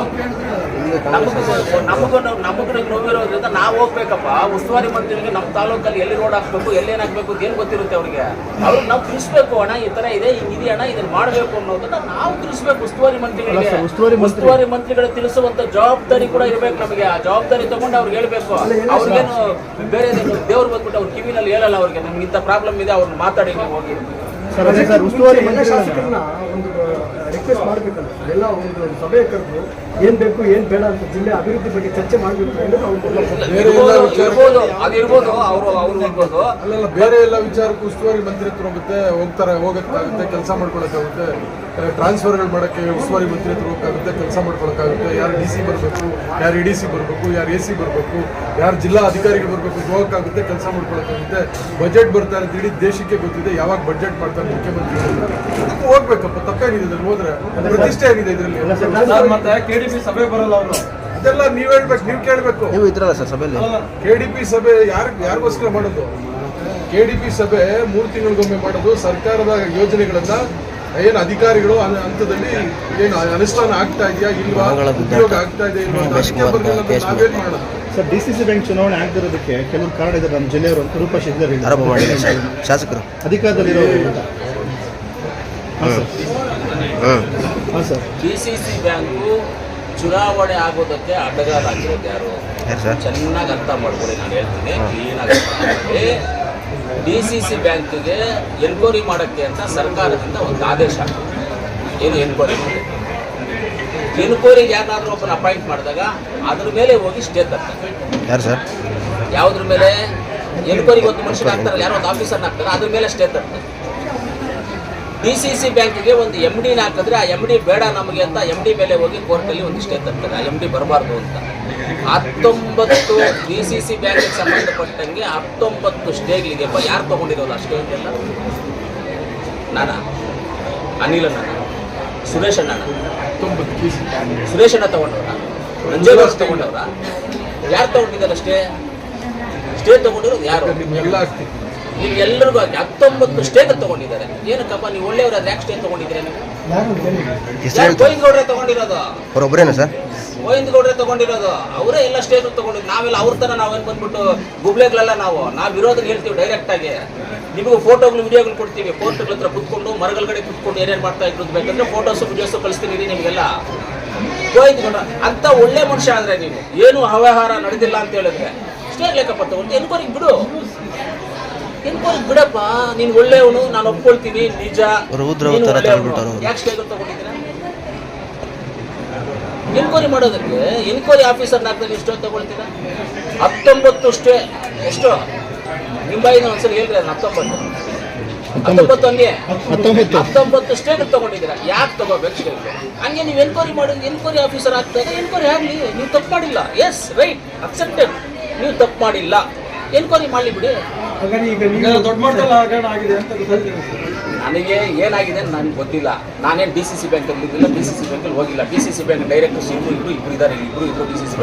ನಮಗೂ ನಮಗೂ ನಮಗೂ ನೋವಿರೋದ್ರಿಂದ ನಾವು ಹೋಗ್ಬೇಕಪ್ಪ. ಉಸ್ತುವಾರಿ ಮಂತ್ರಿಗಳಿಗೆ ನಮ್ಮ ತಾಲೂಕಲ್ಲಿ ಎಲ್ಲಿ ರೋಡ್ ಹಾಕ್ಬೇಕು ಎಲ್ಲಿ ಹಾಕ್ಬೇಕು ಏನು ಗೊತ್ತಿರುತ್ತೆ ಅವ್ರಿಗೆ. ಅವ್ರಿಗೆ ನಾವು ತಿಳಿಸ್ಬೇಕು ಅಣ್ಣ ಈ ತರ ಇದೆ ಹಿಂಗಿದೆ ಅಣ್ಣ ಇದನ್ನು ಮಾಡಬೇಕು ಅನ್ನೋದನ್ನ ನಾವು ತಿಳಿಸ್ಬೇಕು ಉಸ್ತುವಾರಿ ಮಂತ್ರಿಗಳಿಗೆ ಉಸ್ತುವಾರಿ ಮಂತ್ರಿ- ಉಸ್ತುವಾರಿ ಮಂತ್ರಿಗಳು ತಿಳಿಸುವಂಥ ಜವಾಬ್ದಾರಿ ಕೂಡ ಇರಬೇಕು ನಮಗೆ. ಆ ಜವಾಬ್ದಾರಿ ತಗೊಂಡು ಅವ್ರಿಗೆ ಹೇಳ್ಬೇಕು. ಅವ್ರಿಗೇನು ಬೇರೆ ದೇವ್ರು ಬಂದ್ಬಿಟ್ಟು ಅವ್ರು ಕಿವಿನಲ್ಲಿ ಹೇಳಲ್ಲ ಅವ್ರಿಗೆ. ನಮ್ಗೆ ಇಂಥ ಪ್ರಾಬ್ಲಮ್ ಇದೆ ಅವ್ರನ್ನ ಮಾತಾಡಿ ಹೋಗಿ. ರಿಕ್ವೆಸ್ಟ್ ಮಾಡ್ಬೇಕಲ್ಲ ಎಲ್ಲ ಒಂದು ಸಭೆ ಕರೆದು ಏನ್ ಬೇಕು ಏನ್ ಬೇಡ ಅಂತ ಜಿಲ್ಲೆ ಅಭಿವೃದ್ಧಿ ಬಗ್ಗೆ ಚರ್ಚೆ ಮಾಡ್ಬೇಕು ಅವ್ರು ಇರ್ಬೋದು ಇರ್ಬೋದು ಅದಿರ್ಬೋದು ಅವರು ಅವ್ರು ಇರ್ಬೋದು. ಅಲ್ಲಲ್ಲ ಬೇರೆ ಎಲ್ಲ ವಿಚಾರಕ್ಕೂ ಉಸ್ತುವಾರಿ ಮಂತ್ರಿತ್ವ ಹೋಗುತ್ತೆ ಹೋಗ್ತಾರೆ ಹೋಗಕ್ಕಾಗುತ್ತೆ ಕೆಲಸ ಮಾಡ್ಕೊಳಕ್ಕಾಗುತ್ತೆ. ಟ್ರಾನ್ಸ್ಫರ್ ಮಾಡೋಕ್ಕೆ ಉಸ್ತುವಾರಿ ಮಂತ್ರಿತ್ವ ಹೋಗಕ್ಕಾಗುತ್ತೆ ಕೆಲಸ ಮಾಡ್ಕೊಳಕ್ಕಾಗುತ್ತೆ. ಯಾರು ಡಿ ಸಿ ಬರಬೇಕು ಯಾರು ಇ ಡಿ ಸಿ ಬರಬೇಕು ಯಾರು ಎ ಸಿ ಬರಬೇಕು ಯಾರು ಜಿಲ್ಲಾ ಅಧಿಕಾರಿಗಳು ಬರಬೇಕು ಹೋಗಕ್ಕಾಗುತ್ತೆ ಕೆಲಸ ಮಾಡ್ಕೊಳಕ್ಕಾಗುತ್ತೆ. ಬಜೆಟ್ ಬರ್ತಾ ಇರುತ್ತೆ ಇಡೀ ದೇಶಕ್ಕೆ ಗೊತ್ತಿದೆ ಯಾವಾಗ ಬಜೆಟ್ ಮಾಡ್ತಾರೆ ಮುಖ್ಯಮಂತ್ರಿಗಳು ಅದಕ್ಕೆ ಹೋಗ್ಬೇಕಪ್ಪ ತಪ್ಪೇನಿದೆ ಹೋದ್ರೆ ಪ್ರತಿಷ್ಠೆ ಆಗಿದೆ ಇದರಲ್ಲಿ? ಡಿ ಪಿ ಸಭೆ ಬರಲ್ಲ ಅವರು. ಅದೆಲ್ಲ ನೀವ್ ಹೇಳ್ಬೇಕು ನೀವು ಕೇಳಬೇಕು. ನೀವು ಇದ್ರಲ್ಲ ಸರ್ ಸಭೆಯಲ್ಲಿ? ಕೆ ಡಿ ಪಿ ಸಭೆ ಯಾರು ಯಾರಿಗೋಸ್ಕರ ಮಾಡೋದು? ಕೆ ಡಿ ಪಿ ಸಭೆ ಮೂರು ತಿಂಗಳಿಗೊಮ್ಮೆ ಮಾಡೋದು ಸರ್ಕಾರದ ಯೋಜನೆಗಳನ್ನ ಏನು ಅಧಿಕಾರಿಗಳು ಹಂತದಲ್ಲಿ ಏನು ಅನುಷ್ಠಾನ ಆಗ್ತಾ ಇದೆಯಾ ಇಲ್ವಾ? ಉದ್ಯೋಗ ಆಗ್ತಾ ಇದೆ ಇಲ್ವಾ ನಾವೇನ್ ಮಾಡೋದು? Sir D C C bank ಚುನಾವಣೆ ಆಗದಿರೋದಕ್ಕೆ ಕೆಲವು ಕಾರಣ ಇದೆ ನಮ್ಮ ಜಿಲ್ಲೆಯವರು ಅಂತ ರೂಪ ಆರೋಪ ಶಾಸಕರು. ಅಧಿಕಾರದಲ್ಲಿರೋ ಹಾಂ ಸರ್. ಹಾಂ ಹಾಂ sir. D C C bank ಚುನಾವಣೆ ಆಗೋದಕ್ಕೆ ಅಡ್ಡಗಾಲ ಹಾಕಿರೋದು ಯಾರು? ಚೆನ್ನಾಗಿ ಅರ್ಥ ಮಾಡ್ಕೊಳ್ಳಿ ನಾನು ಹೇಳ್ತೀನಿ. ಕ್ಲೀನಾಗಿ ಅರ್ಥ ಮಾಡ್ಕೊಳ್ಳಿ. ಡಿ ಸಿ ಸಿ ಬ್ಯಾಂಕಿಗೆ ಎನ್ಕ್ವೈರಿ ಮಾಡೋಕ್ಕೆ ಅಂತ ಸರ್ಕಾರದಿಂದ ಒಂದು ಆದೇಶ ಏನು ಎನ್ಕ್ವೈರಿ ಮಾಡಿ ಎನ್ಕ್ವೈರಿಗೆ ಯಾರಾದರೂ ಒಬ್ಬನ ಅಪಾಯಿಂಟ್ ಮಾಡಿದಾಗ ಅದ್ರ ಮೇಲೆ ಹೋಗಿ ಸ್ಟೇ ತರ್ತಾರೆ. ಯಾರು ಸರ್? ಯಾವುದ್ರ ಮೇಲೆ? ಎನ್ಕ್ವೈರಿಗೆ ಒಂದು ಮನುಷ್ಯನ ಹಾಕ್ತಾರೆ ಯಾರೋ ಒಂದು ಆಫೀಸರ್ನ ಹಾಕ್ತಾರೆ ಅದ್ರ ಮೇಲೆ ಸ್ಟೇ ತರ್ತಾರೆ. ಡಿ ಸಿ ಸಿ ಬ್ಯಾಂಕಿಗೆ ಒಂದು ಎಂ ಡಿನ ಹಾಕಿದ್ರೆ ಆ ಎಂ ಡಿ ಬೇಡ ನಮಗೆ ಅಂತ ಎಂ ಡಿ ಮೇಲೆ ಹೋಗಿ ಕೋರ್ಟಲ್ಲಿ ಒಂದು ಸ್ಟೇ ತರ್ತಾರೆ. ಆ ಎಂ ಡಿ ಬರಬಾರ್ದು ಅಂತ. ಹತ್ತೊಂಬತ್ತು ಡಿ ಸಿ ಸಿ ಬ್ಯಾಂಕಿಗೆ ಸಂಬಂಧಪಟ್ಟಂಗೆ ಹತ್ತೊಂಬತ್ತು ಸ್ಟೇಗಳಿಗೆ ಯಾರು ತೊಗೊಂಡಿರೋದು ಅಷ್ಟೇ ಎಲ್ಲ ನಾನಾ? ಅನಿಲ ಅಣ್ಣ ಸುರೇಶ್ ಅಣ್ಣ ಸುರೇಶ್ ಅಣ್ಣ ತಗೊಂಡವ್ರ? ನಂಜೇಗೌಡ ತಗೊಂಡವ್ರ? ಯಾರು ತಗೊಂಡಿದ್ದಾರೆ ಸ್ಟೇ ಸ್ಟೇ ತಗೊಂಡಿರೋದು ಯಾರು? ನಿಮ್ಗೆಲ್ಲ ಆಗಿ ನಿಮ್ಗೆಲ್ಲರಿಗೂ ಹತ್ತೊಂಬತ್ತು ಸ್ಟೇಟ್ ತಗೊಂಡಿದ್ದಾರೆ. ಏನಕ್ಕಪ್ಪ ನೀವು ಒಳ್ಳೆಯವರಾದ್ರೆ ಯಾಕೆ ಸ್ಟೇಟ್ ತಗೊಂಡಿದ್ದೀರಾ ನೀವು? ಹೇಳ್ತಾರೆ? ಗೋವಿಂದಗೌಡ್ರೆ ತಗೊಂಡಿರೋದು? ಅವ್ರೊಬ್ಬರೇನಾ ಸರ್? ಗೋವಿಂದಗೌಡ್ರೆ ತಗೊಂಡಿರೋದು. ಅವರೇ ಎಲ್ಲ ಸ್ಟೇಟ್ ತಗೊಂಡಿದ್ದು. ನಾವೆಲ್ಲ ಅವ್ರ ತರ ನಾವೇನು ಬಂದ್ಬಿಟ್ಟು ಗುಬ್ಲೆಗಳೆಲ್ಲ ನಾವು? ನಾವು ಇರೋದನ್ನ ಹೇಳ್ತೀವಿ ಡೈರೆಕ್ಟ್ ಆಗಿ. ನಿಮಗೆ ಫೋಟೋಗಳು ವಿಡಿಯೋಗಳು ಕೊಡ್ತೀವಿ. ಕೋರ್ಟ್ಗಳ ಹತ್ರ ಕುತ್ಕೊಂಡು ಮರಗಳಗಡೆ ಕುತ್ಕೊಂಡು ಏನೇನು ಮಾಡ್ತಾ ಇದ್ರು ಬೇಕಂದ್ರೆ ಫೋಟೋಸ್ ವಿಡಿಯೋಸ್ ಕಳಿಸ್ತೀನಿ ರೀ ನಿಮಗೆಲ್ಲ. ಗೋವಿಂದಗೌಡ ಅಂತ ಒಳ್ಳೆ ಮನುಷ್ಯ ಅಂದ್ರೆ ನೀವು. ಏನು ಅವ್ಯವಹಾರ ನಡೆದಿಲ್ಲ ಅಂತ ಹೇಳಿದ್ರೆ. ಸ್ಟೇಟ್ ಲೆಕ್ಕಪ್ಪ ತಗೊಂಡು ಎನ್ಕ್ವೈರಿಗೆ ಬಿಡು. ಎನ್ಕ್ವೈರಿಗೆ ಬಿಡಪ್ಪ ನೀನು ಒಳ್ಳೆಯವನು ನಾನು ಒಪ್ಕೊಳ್ತೀನಿ ನಿಜ. ರೌದ್ರ ಅವತಾರ. ಯಾಕೆ ಸ್ಟೇಟ್ ತಗೊಂಡಿದ್ದೀರಾ? ಎನ್ಕ್ವೈರಿ ಮಾಡೋದಕ್ಕೆ ಎನ್ಕ್ವೈರಿ ಆಫೀಸರ್ ನಾಕ್ದಲ್ಲಿ ಇಷ್ಟೋ ತಗೊಳ್ತೀರಾ? ಹತ್ತೊಂಬತ್ತು ಸ್ಟೇ ಎಷ್ಟು? ನಿಂಬಾಯಿನ ಬಾಯಿನ ಒಂದ್ಸಲ ಹೇಳ್ರಿ ಅದನ್ನ ಹತ್ತೊಂಬತ್ತು. ಹತ್ತೊಂಬತ್ತು ಹಂಗೆ. ಹತ್ತೊಂಬತ್ತು. ಹತ್ತೊಂಬತ್ತು ಸ್ಟೇಟ್ ತಗೊಂಡಿದ್ದೀರಾ? ಯಾಕೆ ತಗೋಬೇಕು ಸ್ಟೇಟ್ ಹಂಗೆ ನೀವು ಎನ್ಕ್ವೈರಿ ಮಾಡಿ ಎನ್ಕ್ವೈರಿ ಆಫೀಸರ್ ಆಗ್ತಾ ಎನ್ಕ್ವೈರಿ ಆಗಲಿ ನೀವು ತಪ್ಪು ಮಾಡಿಲ್ಲ. ಎಸ್ ರೈಟ್ ಅಕ್ಸೆಪ್ಟೆಡ್ ನೀವು ತಪ್ಪು ಮಾಡಿಲ್ಲ. ಎನ್ಕ್ವೈರಿ ಮಾಡಲಿ ಬಿಡಿ. ಹಾಗಾದ್ರೆ ಈಗ ಈಗ ನೀವು ದೊಡ್ಡ ಮಟ್ಟದಲ್ಲಿ ಹಗರಣ ಆಗಿದೆ ಅಂತ ಗೊತ್ತಾಗ್ತಿದೆ ನನಗೆ ಏನಾಗಿದೆ ಅಂತ ನನಗೆ ಗೊತ್ತಿಲ್ಲ. ನಾನೇನು ಡಿ ಸಿ ಸಿ ಬ್ಯಾಂಕಲ್ಲಿ ಇದ್ದಿಲ್ಲ ಡಿ ಸಿ ಸಿ ಬ್ಯಾಂಕಲ್ಲಿ ಹೋಗಿಲ್ಲ. D C C bank directors ಇಬ್ರು ಇಬ್ಬರು ಇಬ್ರು ಇದ್ದಾರೆ ಇಬ್ರು ಇಬ್ಬರು ಡಿ ಸಿ ಸಿ.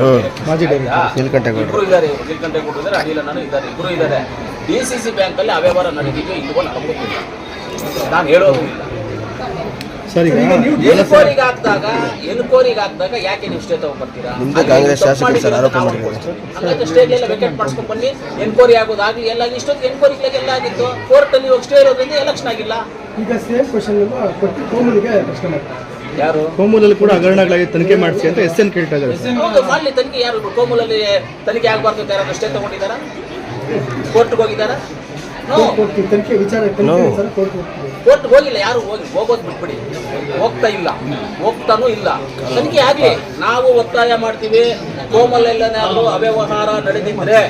ಇಬ್ರು ಇದ್ದಾರೆ ನೀಲಕಂಠೇಗೌಡರು ಇದ್ದಾರೆ ಅನಿಲ ನಾನು ಇದ್ದಾರೆ ಇಬ್ಬರು ಇದ್ದಾರೆ. ಡಿ ಸಿ ಸಿ ಬ್ಯಾಂಕಲ್ಲಿ ಅವ್ಯವಹಾರ ನಡೆದಿದ್ದು ಇಟ್ಕೊಂಡು ನನಗೆ ಗೊತ್ತಿಲ್ಲ. ನಾನು ಹೇಳೋದು ಇಲ್ಲ. ಸರ್ ಈಗ ಎನ್ಕ್ವೈರಿಗೆ ಹಾಕಿದಾಗ ಎನ್ಕ್ವೈರಿಗೆ ಹಾಕಿದಾಗ ಯಾಕೆ ನೀವು ಸ್ಟೇ ತಗೊಂಡ್ಬರ್ತೀರಾ ನಿಮ್ದೇ ಕಾಂಗ್ರೆಸ್ ಶಾಸಕರು ಸರ್ ಆರೋಪ ಮಾಡಿದ್ದಾರೆ. ಎಲ್ಲ ವೆಕೆಟ್ ಮಾಡಿಸ್ಕೊಂಡು ಬನ್ನಿ ಎನ್ಕ್ವೈರಿ ಆಗೋದಾಗಲಿ ಎಲ್ಲ ಇಷ್ಟೊತ್ತು ಎನ್ಕ್ವೈರಿ ಎಲ್ಲ ಆಗಿತ್ತು. ಕೋರ್ಟಲ್ಲಿ ಇವಾಗ ಸ್ಟೇ ಇರೋದ್ರಿಂದ ಎಲೆಕ್ಷನ್ ಆಗಿಲ್ಲ. ಈಗ ಸೇಮ್ ಕ್ವಶನ್ ಕೊಟ್ಟು ಕೋಮಲಿಗೆ ಪ್ರಶ್ನೆ ಮಾಡ್ತಾರೆ ಯಾರು? ಕೋಮೂಲಲ್ಲಿ ಕೂಡ ಹಗರಣಗಳಾಗಿ ತನಿಖೆ ಮಾಡಿಸಿ ಅಂತ ಎಸ್ ಎನ್ ಕೇಳ್ತಾ ಇದ್ದಾರೆ. ಹೌದು ಮಾಡ್ಲಿ ತನಿಖೆ ಯಾರು? ಕೋಮೂಲಲ್ಲಿ ತನಿಖೆ ಆಗಬಾರ್ದು ಅಂತ ಯಾರಾದ್ರೂ ಸ್ಟೇ ತಗೊಂಡಿದ್ದಾರ? ಕೋರ್ಟ್ಗೆ ಹೋಗಿದ್ದಾರ? ಕೋರ್ಟ್ ತನಿಖೆ ವಿಚಾರ No. ಕೋರ್ಟ್ ಹೋಗಿಲ್ಲ ಯಾರು ಹೋಗಿ ಹೋಗೋದು ಬಿಟ್ಬಿಡಿ. ಹೋಗ್ತಾ ಇಲ್ಲ ಹೋಗ್ತಾನೂ ಇಲ್ಲ. ತನಿಖೆ ಆಗಲಿ ನಾವು ಒತ್ತಾಯ ಮಾಡ್ತೀವಿ ಕೋಮಲೆಲ್ಲನಾದ್ರೂ ಅವ್ಯವಹಾರ ನಡೆದಿದ್ರೆ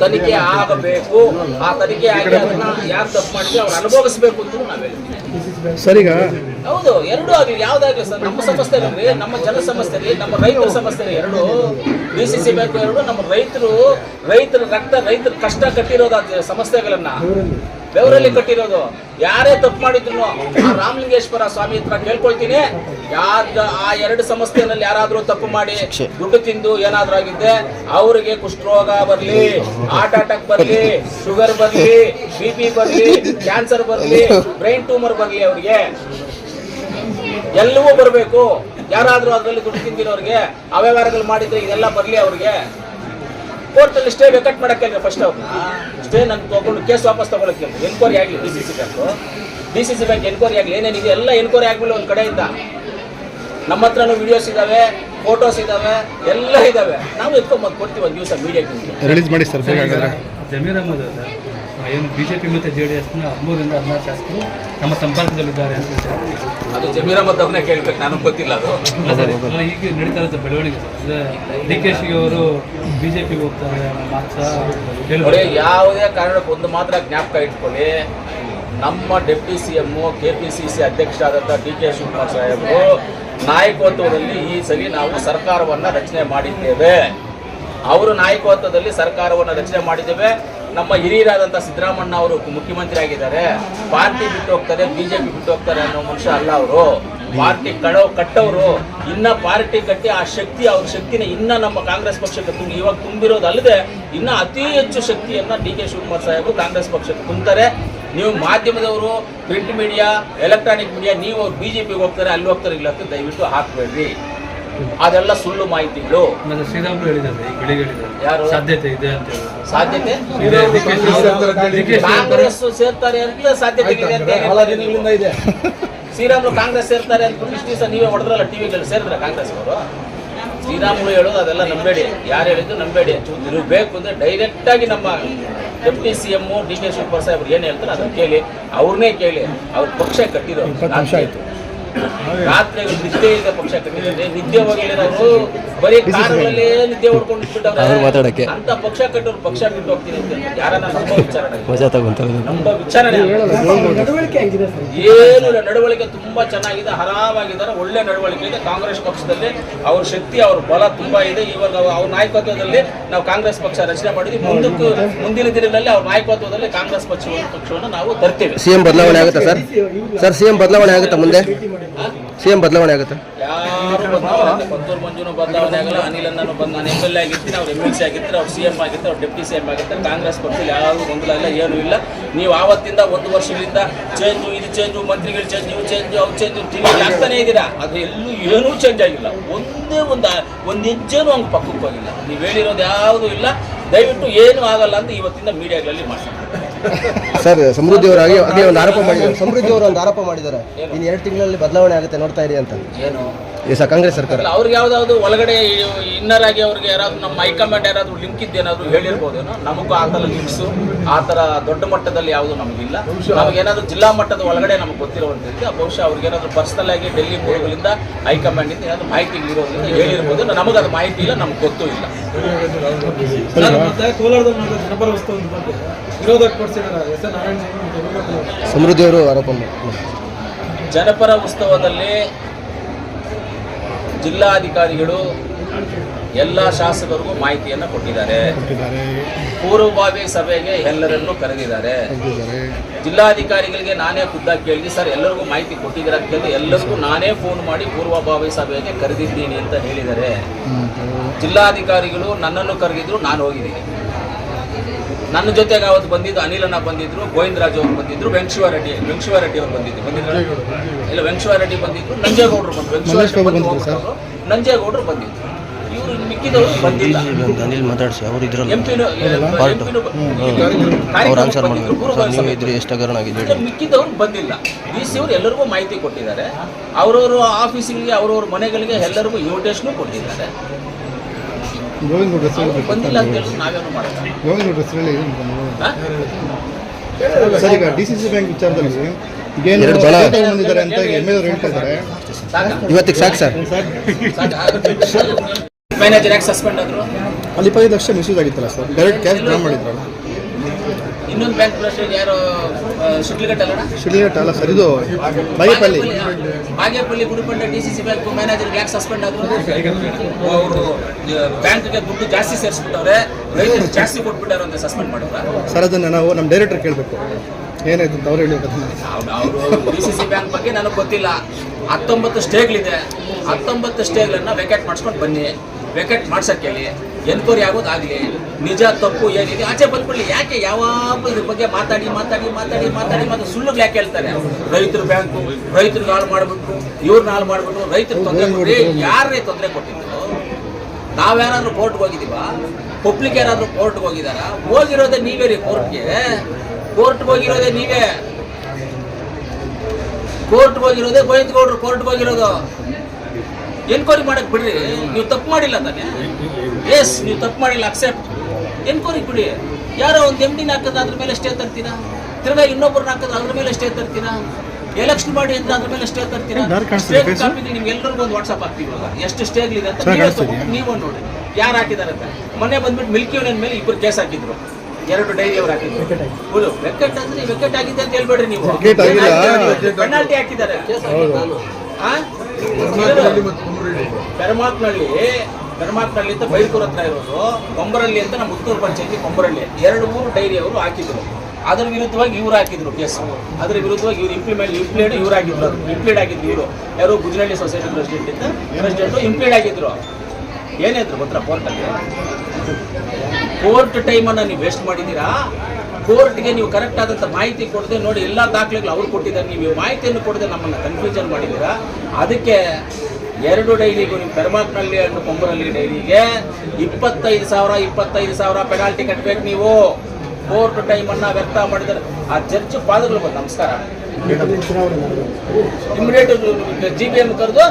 ತನಿಖೆ ಆಗಬೇಕು. ಆ ತನಿಖೆ ಆಗಿ ಅದನ್ನ ಯಾರು ತಪ್ಪು ಮಾಡಿದ್ರೆ ಅವ್ರು ಅನುಭವಿಸ್ಬೇಕು ಅಂತ ಸರಿ ಹೇಳ್ತೀವಿ ಸರ್ ಹೌದು ಎರಡು ಆಗಲಿ ಯಾವ್ದಾಗ್ಲಿ ಸರ್ ನಮ್ಮ ಸಮಸ್ಯೆ ರೀ ನಮ್ಮ ಜನ ಸಮಸ್ಯೆ ಇರಲಿ ನಮ್ಮ ರೈತರ ಸಮಸ್ಯೆ ಇರಲಿ ಎರಡು ಡಿ ಸಿ ಸಿ ಬ್ಯಾಂಕ್ ಎರಡು ನಮ್ಮ ರೈತರು ರೈತರ ರಕ್ತ ರೈತರ ಕಷ್ಟ ಕಟ್ಟಿರೋದ ಸಮಸ್ಯೆಗಳನ್ನ ಬೆವರಲ್ಲಿ ಕಟ್ಟಿರೋದು. ಯಾರೇ ತಪ್ಪು ಮಾಡಿದ್ರು ರಾಮಲಿಂಗೇಶ್ವರ ಸ್ವಾಮಿ ಹತ್ರ ಕೇಳ್ಕೊಳ್ತೀನಿ. ಯಾರ ಆ ಎರಡು ಸಂಸ್ಥೆನಲ್ಲಿ ಯಾರಾದ್ರೂ ತಪ್ಪು ಮಾಡಿ ದುಡ್ಡು ತಿಂದು ಏನಾದ್ರೂ ಆಗಿದ್ದೆ ಅವರಿಗೆ ಕುಷ್ಠರೋಗ ಬರ್ಲಿ ಹಾರ್ಟ್ ಅಟ್ಯಾಕ್ ಬರ್ಲಿ ಶುಗರ್ ಬರ್ಲಿ ಬಿ ಪಿ ಬರ್ಲಿ ಕ್ಯಾನ್ಸರ್ ಬರ್ಲಿ ಬ್ರೈನ್ ಟ್ಯೂಮರ್ ಬರ್ಲಿ ಅವ್ರಿಗೆ. ಎಲ್ಲವೂ ಬರಬೇಕು. ಯಾರಾದ್ರೂ ಅದರಲ್ಲಿ ದುಡ್ಡು ತಿಂದಿರೋರಿಗೆ ಅವ್ಯವಹಾರಗಳು ಮಾಡಿದ್ರೆ ಇದೆಲ್ಲ ಬರ್ಲಿ ಅವ್ರಿಗೆ. ಕೋರ್ಟಲ್ಲಿ ಸ್ಟೇ ವೆಕಟ್ ಮಾಡಕ್ಕೆ ಫಸ್ಟ್ ಅವ್ರನ್ನ ಸ್ಟೇ ನಾನು ತಗೊಂಡು ಕೇಸ್ ವಾಪಸ್ ತಗೊಳಕ್ಕೆ ಎನ್ಕ್ವೈರಿ ಆಗಲಿ D C C bank D C C bank enquiry ಆಗಲಿ ಏನೇನಿದೆ ಎಲ್ಲ ಎನ್ಕ್ವೈರಿ ಆಗಲಿ ಒಂದು ಕಡೆಯಿಂದ. ನಮ್ಮ ಹತ್ರನೂ ವಿಡಿಯೋಸ್ ಇದಾವೆ ಫೋಟೋಸ್ ಇದಾವೆ ಎಲ್ಲ ಇದಾವೆ. ನಾವು ಎತ್ಕೊಂಬಂದು ಕೊಡ್ತೀವಿ ಒಂದು ದಿವಸ ಮೀಡಿಯಾಕ್ಕೆ ರಿಲೀಸ್ ಮಾಡಿ ಸರ್ ಜಮೀರ್ ಅಹಮದ್ ಏನು ಬಿಜೆಪಿ ಮತ್ತು ಜೆ ಡಿ ಎಸ್ನ ಹದಿಮೂರರಿಂದ ಹದಿನಾರು ಶಾಸಕರು ನಮ್ಮ ಸಂಪರ್ಕದಲ್ಲಿದ್ದಾರೆ ಅಂತ. ಅದು ಜಮೀರ್ ಅಹಮದ್ ಅವ್ರನ್ನೇ ಕೇಳ್ಬೇಕು ನನಗೆ ಗೊತ್ತಿಲ್ಲ ಅದು. ಸರ್ ಈಗ ನಡೀತಾ ಇರೋದು ಬೆಳವಣಿಗೆ ಸರ್. ಅಂದರೆ ಡಿ ಕೆ ಶಿ ಅವರು ಬಿಜೆಪಿಗೆ ಹೋಗ್ತಾರೆ ಪಿಗೆ ಹೋಗ್ತಾರೆ ನೋಡಿ ಯಾವುದೇ ಕಾರಣಕ್ಕೆ ಒಂದು ಮಾತ್ರ ಜ್ಞಾಪಕ ಇಟ್ಕೊಳ್ಳಿ. ನಮ್ಮ deputy C M K P C C ಅಧ್ಯಕ್ಷರಾದಂಥ ಡಿ ಕೆ ಶಿವಕುಮಾರ್ ಸಾಹೇಬರು ನಾಯಕತ್ವದಲ್ಲಿ ಈ ಸರಿ ನಾವು ಸರ್ಕಾರವನ್ನು ರಚನೆ ಮಾಡಿದ್ದೇವೆ. ಅವರು ನಾಯಕತ್ವದಲ್ಲಿ ಸರ್ಕಾರವನ್ನು ರಚನೆ ಮಾಡಿದ್ದೇವೆ. ನಮ್ಮ ಹಿರಿಯರಾದಂಥ ಸಿದ್ದರಾಮಣ್ಣ ಅವರು ಮುಖ್ಯಮಂತ್ರಿ ಆಗಿದ್ದಾರೆ. ಪಾರ್ಟಿ ಬಿಟ್ಟು ಹೋಗ್ತಾರೆ, ಬಿಜೆಪಿ ಬಿಟ್ಟು ಹೋಗ್ತಾರೆ ಅನ್ನೋ ಮನುಷ್ಯ ಅಲ್ಲ ಅವರು. ಪಾರ್ಟಿ ಕಡೋ ಕಟ್ಟವರು. ಇನ್ನ ಪಾರ್ಟಿ ಕಟ್ಟಿ ಆ ಶಕ್ತಿ, ಅವ್ರ ಶಕ್ತಿನ ಇನ್ನ ನಮ್ಮ ಕಾಂಗ್ರೆಸ್ ಪಕ್ಷಕ್ಕೆ ತುಂಬಿ, ಇವಾಗ ತುಂಬಿರೋದಲ್ಲದೆ ಇನ್ನ ಅತಿ ಹೆಚ್ಚು ಶಕ್ತಿಯನ್ನ ಡಿ ಕೆ ಶಿವಕುಮಾರ್ ಸಾಹೇಬರು ಕಾಂಗ್ರೆಸ್ ಪಕ್ಷಕ್ಕೆ ತುಂಬ್ತಾರೆ. ನೀವು ಮಾಧ್ಯಮದವರು, ಪ್ರಿಂಟ್ ಮೀಡಿಯಾ, ಎಲೆಕ್ಟ್ರಾನಿಕ್ ಮೀಡಿಯಾ, ನೀವು ಅವ್ರು ಬಿಜೆಪಿಗೆ ಹೋಗ್ತಾರೆ, ಅಲ್ಲಿ ಹೋಗ್ತಾರೆ ಇಲ್ಲ ಅಂತ ದಯವಿಟ್ಟು ಹಾಕ್ಬೇಡ್ರಿ. ಅದೆಲ್ಲ ಸುಳ್ಳು ಮಾಹಿತಿಗಳು. ಮತ್ತೆ ಶ್ರೀರಾಮುಲು ಹೇಳಿದ್ದಾರೆ ಬೆಳಿಗ್ಗೆ ಹೇಳಿದ್ದಾರೆ. ಯಾರು? ಸಾಧ್ಯತೆ ಇದೆ ಅಂತ ಸಾಧ್ಯತೆ? ಕಾಂಗ್ರೆಸ್ ಸೇರ್ತಾರೆ ಅಂತ ಸಾಧ್ಯತೆ ಇದೆ ಅಂತ ಇದೆ ಶ್ರೀರಾಮುಲು ಕಾಂಗ್ರೆಸ್ ಸೇರ್ತಾರೆ ಅಂತ ಇಷ್ಟು ದಿವಸ ನೀವೇ ಹೊಡೆದ್ರಲ್ಲ ಟಿವಿಗಳಲ್ಲಿ ಸೇರಿದ್ರೆ ಕಾಂಗ್ರೆಸ್ ಅವರು? ಶ್ರೀರಾಮುಲು ಹೇಳೋದು ಅದೆಲ್ಲ ನಂಬೇಡಿ. ಯಾರು ಹೇಳಿದ್ದು ನಂಬೇಡಿ ನೀವು ಬೇಕು ಅಂದ್ರೆ ಡೈರೆಕ್ಟ್ ಆಗಿ ನಮ್ಮ deputy C M D K Shivakumar ಸಾಹೇಬ್ರು ಏನು ಹೇಳ್ತಾರೆ ಅದನ್ನ ಕೇಳಿ. ಅವ್ರನ್ನೇ ಕೇಳಿ. ಅವ್ರ ಪಕ್ಷ ಕಟ್ಟಿದ್ರು ಆಯ್ತು. ರಾತ್ರಿ ನಿದ್ದೆ ಇದೆ ಪಕ್ಷ ಕಟ್ಟಿದ್ರೆ ನಿದ್ದೆ ನಾವು ಬರೀ ಕಾರುಗಳಲ್ಲಿ ನಿದ್ದೆ ಹೊಡ್ಕೊಂಡು ಬಿಟ್ಟವ್ರೆ. ಅಂತ ಪಕ್ಷ ಕಟ್ಟೋರು ಪಕ್ಷ ಬಿಟ್ಟು ಹೋಗ್ತೀನಿ ಅಂತ ಯಾರನ್ನ ನಂಬೋ ವಿಚಾರಣೆ ನಮ್ಮ ವಿಚಾರಣೆ ನಡವಳಿಕೆ ಹೆಂಗಿದೆ ಸರ್. ಏನು ಇಲ್ಲ. ನಡವಳಿಕೆ ತುಂಬಾ ಚೆನ್ನಾಗಿದೆ ಆರಾಮಾಗಿದ್ದಾರೆ ಒಳ್ಳೆ ನಡವಳಿಕೆ ಇದೆ. ಕಾಂಗ್ರೆಸ್ ಪಕ್ಷದಲ್ಲಿ ಅವ್ರ ಶಕ್ತಿ ಅವ್ರ ಬಲ ತುಂಬಾ ಇದೆ. ಇವಾಗ ಅವ್ರ ನಾಯಕತ್ವದಲ್ಲಿ ನಾವು ಕಾಂಗ್ರೆಸ್ ಪಕ್ಷ ರಚನೆ ಮಾಡಿದ್ವಿ. ಮುಂದಕ್ಕೂ ಮುಂದಿನ ದಿನಗಳಲ್ಲಿ ಅವ್ರ ನಾಯಕತ್ವದಲ್ಲಿ ಕಾಂಗ್ರೆಸ್ ಪಕ್ಷ ಪಕ್ಷವನ್ನು ನಾವು ತರ್ತೇವೆ. ಸಿಎಂ ಬದಲಾವಣೆ ಆಗುತ್ತಾ ಸರ್? ಸರ್ ಸಿಎಂ ಬದಲಾವಣೆ ಆಗುತ್ತಾ ಮುಂದೆ? ಸಿ ಎಂ ಬದಲಾವಣೆ ಆಗುತ್ತೆ? ಯಾರು ಬದಲಾವಣೆ ಪತ್ತೂರು ಮಂಜುನು ಬದಲಾವಣೆ ಆಗಲ್ಲ. ಅನಿಲನ್ನು ಬಂದು ನಾನು ಎಂ ಎಲ್ ಎ ಆಗಿರ್ತೀನಿ. ಅವ್ರು ಎಂ ಎಲ್ ಸಿ ಆಗಿರ್ತಾರೆ, ಅವ್ರು ಸಿ ಎಂ ಆಗಿರ್ತಾರೆ, ಅವ್ರು ಡೆಪ್ಟಿ ಸಿ ಎಂ ಆಗಿರ್ತಾರೆ. ಕಾಂಗ್ರೆಸ್ ಪಕ್ಷದಲ್ಲಿ ಯಾರು ಗೊಂದಲ ಇಲ್ಲ, ಏನೂ ಇಲ್ಲ. ನೀವು ಆವತ್ತಿಂದ ಒಂದು ವರ್ಷಗಳಿಂದ ಚೇಂಜು ಇದು ಚೇಂಜು ಮಂತ್ರಿಗಳು ಚೇಂಜ್ ನೀವು ಚೇಂಜ್ ಅವು ಚೇಂಜ್ ತಿಂಗಳು ಆಗ್ತಾನೆ ಇದ್ದೀರಾ? ಅದು ಎಲ್ಲೂ ಏನೂ ಚೇಂಜ್ ಆಗಿಲ್ಲ. ಒಂದೇ ಒಂದು ಒಂದು ಹೆಜ್ಜೆನೂ ಹಂಗೆ ಪಕ್ಕಕ್ಕೆ ಹೋಗಿಲ್ಲ. ನೀವು ಹೇಳಿರೋದು ಯಾವುದೂ ಇಲ್ಲ. ದಯವಿಟ್ಟು ಏನೂ ಆಗಲ್ಲ ಅಂತ ಇವತ್ತಿಂದ ಮೀಡಿಯಾಗಳಲ್ಲಿ ಮಾತಾಡ್ತಾರೆ ಸರ್ ಸಮೃದ್ಧಿ ಅವರು ಹಾಗೆ ಹಾಗೆ ಒಂದು ಆರೋಪ ಮಾಡಿದ್ದಾರೆ. ಸಮೃದ್ಧಿ ಅವರು ಒಂದು ಆರೋಪ ಮಾಡಿದ್ದಾರೆ. ಇನ್ನು ಎರಡು ತಿಂಗಳಲ್ಲಿ ಬದಲಾವಣೆ ಆಗುತ್ತೆ ನೋಡ್ತಾ ಇರಿ ಅಂತ. ಏನು? ಈ ಸ ಕಾಂಗ್ರೆಸ್ ಸರ್ಕಾರ. ಅವ್ರಿಗೆ ಯಾವ್ದಾದ್ರು ಒಳಗಡೆ ಇನ್ನರ್ ಆಗಿ ಅವ್ರಿಗೆ ಯಾರಾದ್ರೂ ನಮ್ಮ ಹೈಕಮಾಂಡ್ ಯಾರಾದ್ರೂ ಲಿಂಕ್ ಇದ್ದೇನಾದ್ರು ಹೇಳಿರ್ಬೋದೇನೋ? ನಮಗೂ ಆ ಥರ ಲಿಂಕ್ಸು ಆ ಥರ ದೊಡ್ಡ ಮಟ್ಟದಲ್ಲಿ ಯಾವುದು ನಮಗಿಲ್ಲ. ನಮಗೇನಾದ್ರೂ ಜಿಲ್ಲಾ ಮಟ್ಟದ ಒಳಗಡೆ ನಮಗೆ ಗೊತ್ತಿರುವಂತಿದ್ದೆ ಬಹುಶಃ ಅವ್ರಿಗೆ ಏನಾದ್ರು ಪರ್ಸನಲ್ ಆಗಿ ಡೆಲ್ಲಿ ಮೂಲಗಳಿಂದ ಹೈಕಮಾಂಡಿಂದ ಏನಾದ್ರು ಮಾಹಿತಿ ಇರೋದ್ರಿಂದ ಹೇಳಿರ್ಬೋದು. ನಮಗೆ ಅದು ಮಾಹಿತಿ ಇಲ್ಲ ನಮ್ಗೆ ಗೊತ್ತೂ ಇಲ್ಲ. ಸಮೃದ್ಧಿಯವರು ಆರೋಪ ಜನಪರ ಉತ್ಸವದಲ್ಲಿ ಜಿಲ್ಲಾಧಿಕಾರಿಗಳು ಎಲ್ಲ ಶಾಸಕರಿಗೂ ಮಾಹಿತಿಯನ್ನು ಕೊಟ್ಟಿದ್ದಾರೆ. ಪೂರ್ವಭಾವಿ ಸಭೆಗೆ ಎಲ್ಲರನ್ನೂ ಕರೆದಿದ್ದಾರೆ. ಜಿಲ್ಲಾಧಿಕಾರಿಗಳಿಗೆ ನಾನೇ ಖುದ್ದಾಗಿ ಕೇಳಿದೆ ಸರ್, ಎಲ್ಲರಿಗೂ ಮಾಹಿತಿ ಕೊಟ್ಟಿದ್ದೀರಾ? ಕೇಳಿದೆ, ಎಲ್ಲರಿಗೂ ನಾನೇ ಫೋನ್ ಮಾಡಿ ಪೂರ್ವಭಾವಿ ಸಭೆಗೆ ಕರೆದಿದ್ದೀನಿ ಅಂತ ಹೇಳಿದ್ದಾರೆ. ಜಿಲ್ಲಾಧಿಕಾರಿಗಳು ನನ್ನನ್ನು ಕರೆದಿದ್ರು, ನಾನು ಹೋಗಿದ್ದೀನಿ. ನನ್ನ ಜೊತೆಗೆ ಅವತ್ತು ಬಂದಿದ್ದು ಅನಿಲಣ್ಣ ಬಂದಿದ್ರು, ಗೋವಿಂದರಾಜ್ ಅವರು ಬಂದಿದ್ರು, ವೆಂಕಟೇಶ್ವರ ರೆಡ್ಡಿ ರೆಡ್ಡಿ ಅವರು ಬಂದಿದ್ರು ಬಂದಿದ್ರು. ಇಲ್ಲ ವೆಂಕಟೇಶ್ವರ ರೆಡ್ಡಿ ಬಂದಿದ್ರು ನಂಜೇಗೌಡರು ಬಂದ್ರು. ವೆಂಕಟೇಶ್ವರ ರೆಡ್ಡಿ ಬಂದು ಹೋಗ್ಬಿಟ್ಟವ್ರು. ನಂಜೇಗೌಡರು ಬಂದಿದ್ರು ಇವರು ಮಿಕ್ಕಿದವರು ಬಂದಿಲ್ಲ. ಅನಿಲ್ ಮಾತಾಡಿಸಿ ಅವರು ಇದ್ರಲ್ಲ. ಎಂಪಿನು ಅವ್ರು ಆನ್ಸರ್ ಮಾಡಬೇಕು ಸರ್ ನೀವು ಇದ್ರಿ ಎಷ್ಟು ಹಗರಣ ಆಗಿದೆ ಮಿಕ್ಕಿದವರು ಬಂದಿಲ್ಲ. ಡಿ ಸಿ ಅವರು ಎಲ್ಲರಿಗೂ ಮಾಹಿತಿ ಕೊಟ್ಟಿದ್ದಾರೆ. ಅವರವರ ಆಫೀಸಿಗೆ ಅವರವ್ರ ಮನೆಗಳಿಗೆ ಎಲ್ಲರಿಗೂ ಇನ್ವಿಟೇಷನ್ ಕೊಟ್ಟಿದ್ದಾರೆ. ಬಂದಿಲ್ಲ ಅಂತ ಹೇಳಿ ನಾವೇನು ಮಾಡೋದು ಸರ್ ಈಗ ಡಿ ಸಿ ಸಿ ಬ್ಯಾಂಕ್ ವಿಚಾರದಲ್ಲಿ ಎರಡು ಬಲ. ಬಂದಿದ್ದಾರೆ ಅಂತ ಎಂ ಎಲ್ ಹೇಳ್ತಾ ಇದ್ದಾರೆ. ಇವತ್ತಿಗೆ ಸಾಕು ಸರ್. ಸರ್ ಮ್ಯಾನೇಜರ್ ಯಾಕೆ ಸಸ್ಪೆಂಡ್ ಆದ್ರು. ಅಲ್ಲಿ ಇಪ್ಪತ್ತೈದು ಲಕ್ಷ ಮಿಸ್ಯೂಸ್ ಆಗಿತ್ತಲ್ಲ ಸರ್? ಡೈರೆಕ್ಟ್ ಕ್ಯಾಶ್ ಡ್ರಾ ಮಾಡಿದ್ರಲ್ಲ? ಇನ್ನೊಂದು ಬ್ಯಾಂಕ್ ಯಾರು ಶಿಡ್ಲಿಘಟ್ಟ ಅಲ್ಲಣ್ಣ? ಶಿಡ್ಲಿಘಟ್ಟ ಅಲ್ಲ ಸರ್ ಇದು Bagepalli. Bagepalli Gudibanda D C C bank manager ಯಾಕೆ ಸಸ್ಪೆಂಡ್ ಆದ್ರು? ಅವರು ಬ್ಯಾಂಕ್ಗೆ ದುಡ್ಡು ಜಾಸ್ತಿ ಸೇರಿಸ್ಬಿಟ್ಟವ್ರೆ ರೈತರು ಜಾಸ್ತಿ ಕೊಟ್ಬಿಟ್ಟಾರ ಅಂತ ಸಸ್ಪೆಂಡ್ ಮಾಡಿದ್ರ? ಸರ್ ಅದನ್ನು ನಾವು ನಮ್ಮ ಡೈರೆಕ್ಟರ್ ಕೇಳಬೇಕು. ಏನಾಯ್ತು ಅಂತ ಅವ್ರು ಹೇಳಿ ಅದನ್ನ ಅವರು ಡಿ ಸಿ ಸಿ ಬ್ಯಾಂಕ್ ಬಗ್ಗೆ ನನಗೆ ಗೊತ್ತಿಲ್ಲ. ಹತ್ತೊಂಬತ್ತು ಸ್ಟೇಗಳಿದೆ ಹತ್ತೊಂಬತ್ತು ಸ್ಟೇಗಳನ್ನು ವೆಕೆಟ್ ಮಾಡಿಸ್ಕೊಂಡು ಬನ್ನಿ. ವೆಕೆಟ್ ಮಾಡ್ಸಕ್ಕೆ ಹೇಳಿ ಎನ್ಕ್ವೈರಿ ಆಗಲಿ. ನಿಜ ತಪ್ಪು ಏನಿದೆ ಆಚೆ ಬಂದ್ಕೊಳ್ಳಿ ಯಾಕೆ ಯಾವಾಗ ಇದ್ರ ಬಗ್ಗೆ ಮಾತಾಡಿ ಮಾತಾಡಿ ಮಾತಾಡಿ ಮಾತಾಡಿ ಮತ್ತು ಸುಳ್ಳುಗಳು ಯಾಕೆ ಹೇಳ್ತಾರೆ? ರೈತರು ಬ್ಯಾಂಕು ರೈತರಿಗೆ ಹಾಳು ಮಾಡಿಬಿಟ್ರು ಇವ್ರನ್ನ ಹಾಳು ಮಾಡಿಬಿಟ್ರು ರೈತರು ತೊಂದರೆ ಕೊಡಿ ಯಾರೇ ತೊಂದರೆ ಕೊಟ್ಟಿದ್ರು ನಾವ್ಯಾರು ಕೋರ್ಟ್ಗೆ ಹೋಗಿದ್ದೀವ? ಪಬ್ಲಿಕ್ ಯಾರಾದರೂ ಕೋರ್ಟ್ಗೆ ಹೋಗಿದಾರ ಹೋಗಿರೋದೇ ನೀವೇ ರೀ ಕೋರ್ಟ್ಗೆ ಕೋರ್ಟ್ಗೆ ಹೋಗಿರೋದೇ ನೀವೇ. ಕೋರ್ಟ್ಗೆ ಹೋಗಿರೋದೇ ಗೋವಿಂದಗೌಡರು ಕೋರ್ಟ್ ಹೋಗಿರೋದು. ಎನ್ಕ್ವೈರಿ ಮಾಡಕ್ ಬಿಡ್ರಿ. ನೀವು ತಪ್ಪು ಮಾಡಿಲ್ಲ ತಾನೆ? ಎಸ್ ನೀವು ತಪ್ಪು ಮಾಡಿಲ್ಲ ಅಕ್ಸೆಪ್ಟ್ ಎನ್ಕ್ವೈರಿ ಬಿಡಿ ಯಾರೋ ಒಂದು ಎಂ ಡಿನ ಹಾಕಿದ್ರೆ ಅದ್ರ ಮೇಲೆ ಸ್ಟೇ ತರ್ತೀರಾ? ತಿರ್ಗಾ ಇನ್ನೊಬ್ಬರನ್ನ ಹಾಕಿದ್ರೆ ಅದ್ರ ಮೇಲೆ ಸ್ಟೇ ತರ್ತೀರಾ? ಎಲೆಕ್ಷನ್ ಮಾಡಿ ಅಂತ ಅದ್ರ ಮೇಲೆ ಸ್ಟೇ ತರ್ತೀರಾ? ಯಾರು ಕಾಣಿಸ್ತಿದೆ ಸ್ಟೇ ಕಾಪಿಗೆ ನಿಮ್ಗೆ ಎಲ್ಲರಿಗೂ ಒಂದು ವಾಟ್ಸಪ್ ಹಾಕ್ತೀವಿ ಇವಾಗ. ಎಷ್ಟು ಇದೆ ಅಂತ ನೀವೇ ನೀವು ನೋಡಿ. ಯಾರು ಹಾಕಿದ್ದಾರೆ ಅಂತ. ಮೊನ್ನೆ ಬಂದ್ಬಿಟ್ಟು ಮಿಲ್ಕಿ ಯೂನಿಯನ್ ಮೇಲೆ ಇಬ್ಬರು ಕೇಸ್ ಹಾಕಿದ್ರು. ಎರಡು ಡೈರಿ ಅವ್ರು ಹಾಕಿದ್ರು. ಹೌದು. ವೆಕೆಟ್ ಅಂದ್ರೆ ವೆಕೆಟ್ ಆಗಿದೆ ಅಂತ ಹೇಳ್ಬೇಡ್ರಿ ನೀವು. ಪೆನಾಲ್ಟಿ ಹಾಕಿದ್ದಾರೆ. ಪರಮಾತ್ಮಲ್ಲಿ ಪರಮಾತ್ಮಲ್ಲಿ ಅಂತ ಬೈಕೂರ್ ಹತ್ರ ಇರೋದು ಕೊಂಬರಳ್ಳಿ ಅಂತ ನಮ್ಮ ಉತ್ತೂರು ಪಂಚಾಯತಿ ಕೊಂಬರಳ್ಳಿ. ಎರಡು ಮೂರು ಡೈರಿ ಅವರು ಹಾಕಿದ್ರು. ಅದ್ರ ವಿರುದ್ಧವಾಗಿ ಇವ್ರು ಹಾಕಿದ್ರು ಕೇಸ್ ಅದ್ರ ವಿರುದ್ಧವಾಗಿ ಇವ್ರು ಇಂಪ್ಲಿಮೆಂಟ್ ಇಂಪ್ಲೀಡ್ ಇವ್ರು ಆಗಿದ್ರು ಇಂಪ್ಲೀಡ್ ಆಗಿದ್ರು ಇವರು. ಯಾರು ಗುಜರಾಳಿ ಸೊಸೈಟಿ ಪ್ರೆಸಿಡೆಂಟ್ ಇದ್ದ. ಪ್ರೆಸಿಡೆಂಟು ಇಂಪ್ಲೀಡ್ ಆಗಿದ್ರು. ಏನಿದ್ರು ಗೊತ್ತಾ ಕೋರ್ಟಲ್ಲಿ ಕೋರ್ಟ್ ಟೈಮನ್ನು ನೀವು ವೇಸ್ಟ್ ಮಾಡಿದ್ದೀರಾ ಕೋರ್ಟ್ಗೆ ನೀವು ಕರೆಕ್ಟ್ ಆದಂಥ ಮಾಹಿತಿ ಕೊಡದೆ ನೋಡಿ ಎಲ್ಲ ದಾಖಲೆಗಳು ಅವ್ರು ಕೊಟ್ಟಿದ್ದಾರೆ. ನೀವು ಮಾಹಿತಿಯನ್ನು ಕೊಡದೆ ನಮ್ಮನ್ನು ಕನ್ಫ್ಯೂಷನ್ ಮಾಡಿದ್ದೀರಾ ಅದಕ್ಕೆ ಎರಡು ಡೈರಿಗೂ ನೀವು ಪೆರ್ಮಾಕ್ನಲ್ಲಿ ಅಂಡ್ ಕೊಂಬರಲ್ಲಿ ಡೈರಿಗೆ ಇಪ್ಪತ್ತೈದು ಸಾವಿರ ಇಪ್ಪತ್ತೈದು ಸಾವಿರ ಪೆನಾಲ್ಟಿ ಕಟ್ಟಬೇಕು ನೀವು. ಕೋರ್ಟ್ ಟೈಮನ್ನು ವ್ಯರ್ಥ ಮಾಡಿದರೆ ಆ ಜಡ್ಜ್ ಪಾದಗಳು ಬಂದು ನಮಸ್ಕಾರ. ಇಮಿಡಿಯೇಟ್ ಜಿ ಬಿ ಎಂ ಕರೆದು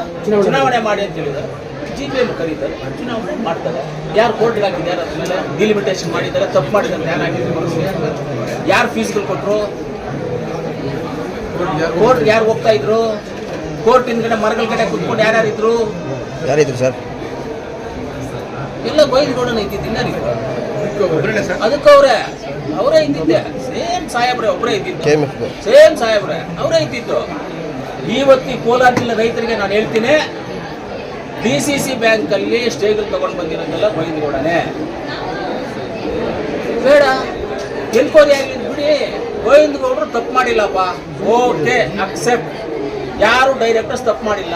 ಚುನಾವಣೆ ಮಾಡಿ ಅಂತ ಹೇಳಿದ್ದಾರೆ. ಜಿ ಬಿ ಕರೀತಾರೆ ಚುನಾವಣೆ ಮಾಡ್ತಾರೆ. ಯಾರು ಕೋರ್ಟ್ಗೆ ಹಾಕಿದ್ದಾರೆ ಅದ್ರ ಮೇಲೆ ಡಿಲಿಮಿಟೇಷನ್ ಮಾಡಿದ್ದಾರೆ ತಪ್ಪು ಮಾಡಿದ್ದಾರೆ ಯಾರು ಹಾಕಿದ್ರು ಯಾರು ಫೀಸ್ಗಳು ಕೊಟ್ಟರು ಕೋರ್ಟ್ ಯಾರು ಹೋಗ್ತಾ ಇದ್ರು? ಕೋರ್ಟ್ ಹಿಂದ್ಗಡೆ ಮರಗಳ ಕಡೆ ಕುತ್ಕೊಂಡು ಯಾರ್ಯಾರು ಇದ್ರು? ಯಾರಿದ್ರು ಸರ್? ಎಲ್ಲ ಗೋವಿಂದಗೌಡನ ಇದ್ದಿದ್ದಿಲ್ಲ ಸರ್? ಅದಕ್ಕೆ ಅವರೇ. ಅವರೇ ಇದ್ದಿದ್ದೆ. ಸೇಮ್ ಸಾಹೇಬ್ರೆ ಒಬ್ಬರೇ ಇದ್ದಿದ್ದು. ಸೇಮ್ ಸಾಹೇಬ್ರೆ ಅವರೇ ಇದ್ದಿದ್ದು. ಇವತ್ತು ಕೋಲಾರ ಜಿಲ್ಲೆ ರೈತರಿಗೆ ನಾನು ಹೇಳ್ತೀನಿ ಡಿ ಸಿ ಸಿ ಬ್ಯಾಂಕಲ್ಲಿ ಸ್ಟೇಗಳು ತಗೊಂಡು ಬಂದಿರೋದೆಲ್ಲ ಗೋವಿಂದಗೌಡನೇ ಬೇಡ ಎನ್ಕ್ವೈರಿ ಆಗಿದ್ದು ಬಿಡಿ. ಗೋವಿಂದಗೌಡರು ತಪ್ಪು ಮಾಡಿಲ್ಲಪ್ಪ. Okay accept. ಯಾರು ಡೈರೆಕ್ಟರ್ಸ್ ತಪ್ಪು ಮಾಡಿಲ್ಲ.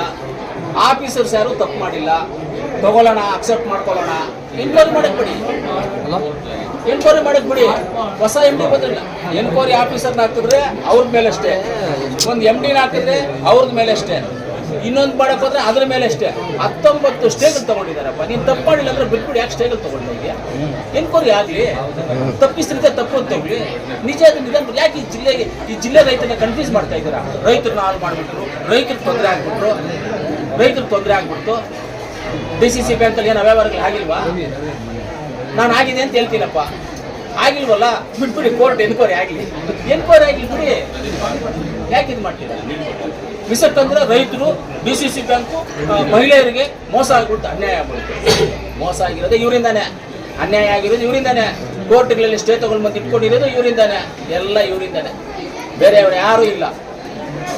ಆಫೀಸರ್ಸ್ ಯಾರು ತಪ್ಪು ಮಾಡಿಲ್ಲ. ತಗೊಳ್ಳೋಣ ಅಕ್ಸೆಪ್ಟ್ ಮಾಡ್ಕೊಳ್ಳೋಣ. ಎನ್ಕ್ವೈರಿ ಮಾಡಕ್ ಬಿಡಿ. ಎನ್ಕ್ವೈರಿ ಮಾಡಕ್ ಬಿಡಿ. ಹೊಸ ಎಂ ಡಿ ಬಂದಿಲ್ಲ. ಎನ್ಕ್ವೈರಿ ಆಫೀಸರ್ನ ಹಾಕಿದ್ರೆ ಅವ್ರ ಮೇಲೆ ಅಷ್ಟೇ ಒಂದು ಎಂ ಡಿನ ಹಾಕಿದ್ರೆ ಅವ್ರದ್ ಮೇಲೆ ಅಷ್ಟೇ ಇನ್ನೊಂದು ಮಾಡಕ್ ಹೋದ್ರೆ ಅದ್ರ ಮೇಲೆ ಅಷ್ಟೇ. ಹತ್ತೊಂಬತ್ತು ಸ್ಟೇಗಳು ತಗೊಂಡಿದ್ದಾರಪ್ಪ ನೀನು ತಪ್ಪಾಡಿಲ್ಲ ಅಂದ್ರೆ ಬಿಟ್ಬಿಡಿ, ಯಾಕೆ ಸ್ಟೇಗಳು ತಗೊಂಡ ಇದೆಯಾ? ಆಗಲಿ. ತಪ್ಪಿಸ್ತಿರುತ್ತೆ ತಪ್ಪು ಅಂತ ಹೋಗ್ಲಿ ನಿಜ ಅದು ಯಾಕೆ ಈ ಜಿಲ್ಲೆಗೆ, ಈ ಜಿಲ್ಲೆ ರೈತನ ಕನ್ಫ್ಯೂಸ್ ಮಾಡ್ತಾ ಇದ್ದೀರಾ? ರೈತರನ್ನ ಹಾಳು ಮಾಡಿಬಿಟ್ರು, ರೈತರಿಗೆ ತೊಂದರೆ ಆಗ್ಬಿಟ್ರು, ರೈತರಿಗೆ ತೊಂದರೆ ಆಗ್ಬಿಡ್ತು. ಡಿ ಸಿ ಸಿ ಬ್ಯಾಂಕಲ್ಲಿ ಏನು ಅವ್ಯವಹಾರಗಳು ಆಗಿಲ್ವಾ? ನಾನು ಆಗಿದೆ ಅಂತ ಹೇಳ್ತೀನಪ್ಪ. ಆಗಿಲ್ವಲ್ಲ, ಬಿಟ್ಬಿಡಿ ಕೋರ್ಟ್ ಎನ್ಕ್ವೈರಿ ಆಗಲಿ. ಎನ್ಕ್ವೈರಿ ಆಗಲಿ ಬಿಡಿ. ಯಾಕೆ ಇದು ಮಾಡ್ತೀರಾ? ಮಿಸಟ್ ಅಂದ್ರೆ ರೈತರು ಬಿ ಸಿ ಸಿ ಬ್ಯಾಂಕು ಮಹಿಳೆಯರಿಗೆ ಮೋಸ ಆಗ್ಬಿಡ್ತು ಅನ್ಯಾಯ ಆಗ್ಬಿಡ್ತು ಮೋಸ ಆಗಿರೋದು ಇವರಿಂದಾನೆ. ಅನ್ಯಾಯ ಆಗಿರೋದು ಇವರಿಂದಾನೆ. ಕೋರ್ಟ್ಗಳಲ್ಲಿ ಸ್ಟೇ ತಗೊಂಡು ಬಂದು ಇಟ್ಕೊಂಡಿರೋದು ಇವರಿಂದಾನೆ. ಎಲ್ಲ ಇವರಿಂದಾನೆ. ಬೇರೆಯವರು ಯಾರು ಇಲ್ಲ.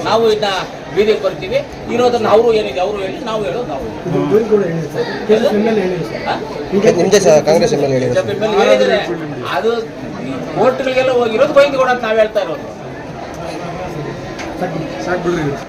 ನಾವು ಇದನ್ನ ಬೀದಿಗೆ ಬರ್ತೀವಿ. ಇರೋದನ್ನ ಅವರು ಏನಿದೆ ಅವರು ಹೇಳಿ ನಾವು ಹೇಳೋದು ನಾವು ಹೇಳಿದ್ರು ಅದು? ಕೋರ್ಟ್ಗಳಿಗೆಲ್ಲ ಹೋಗಿರೋದು ಬೈದು ಕೂಡ ಅಂತ ನಾವು ಹೇಳ್ತಾ ಇರೋದು. ಸಾಕು ಬಿಡ್ರಿ.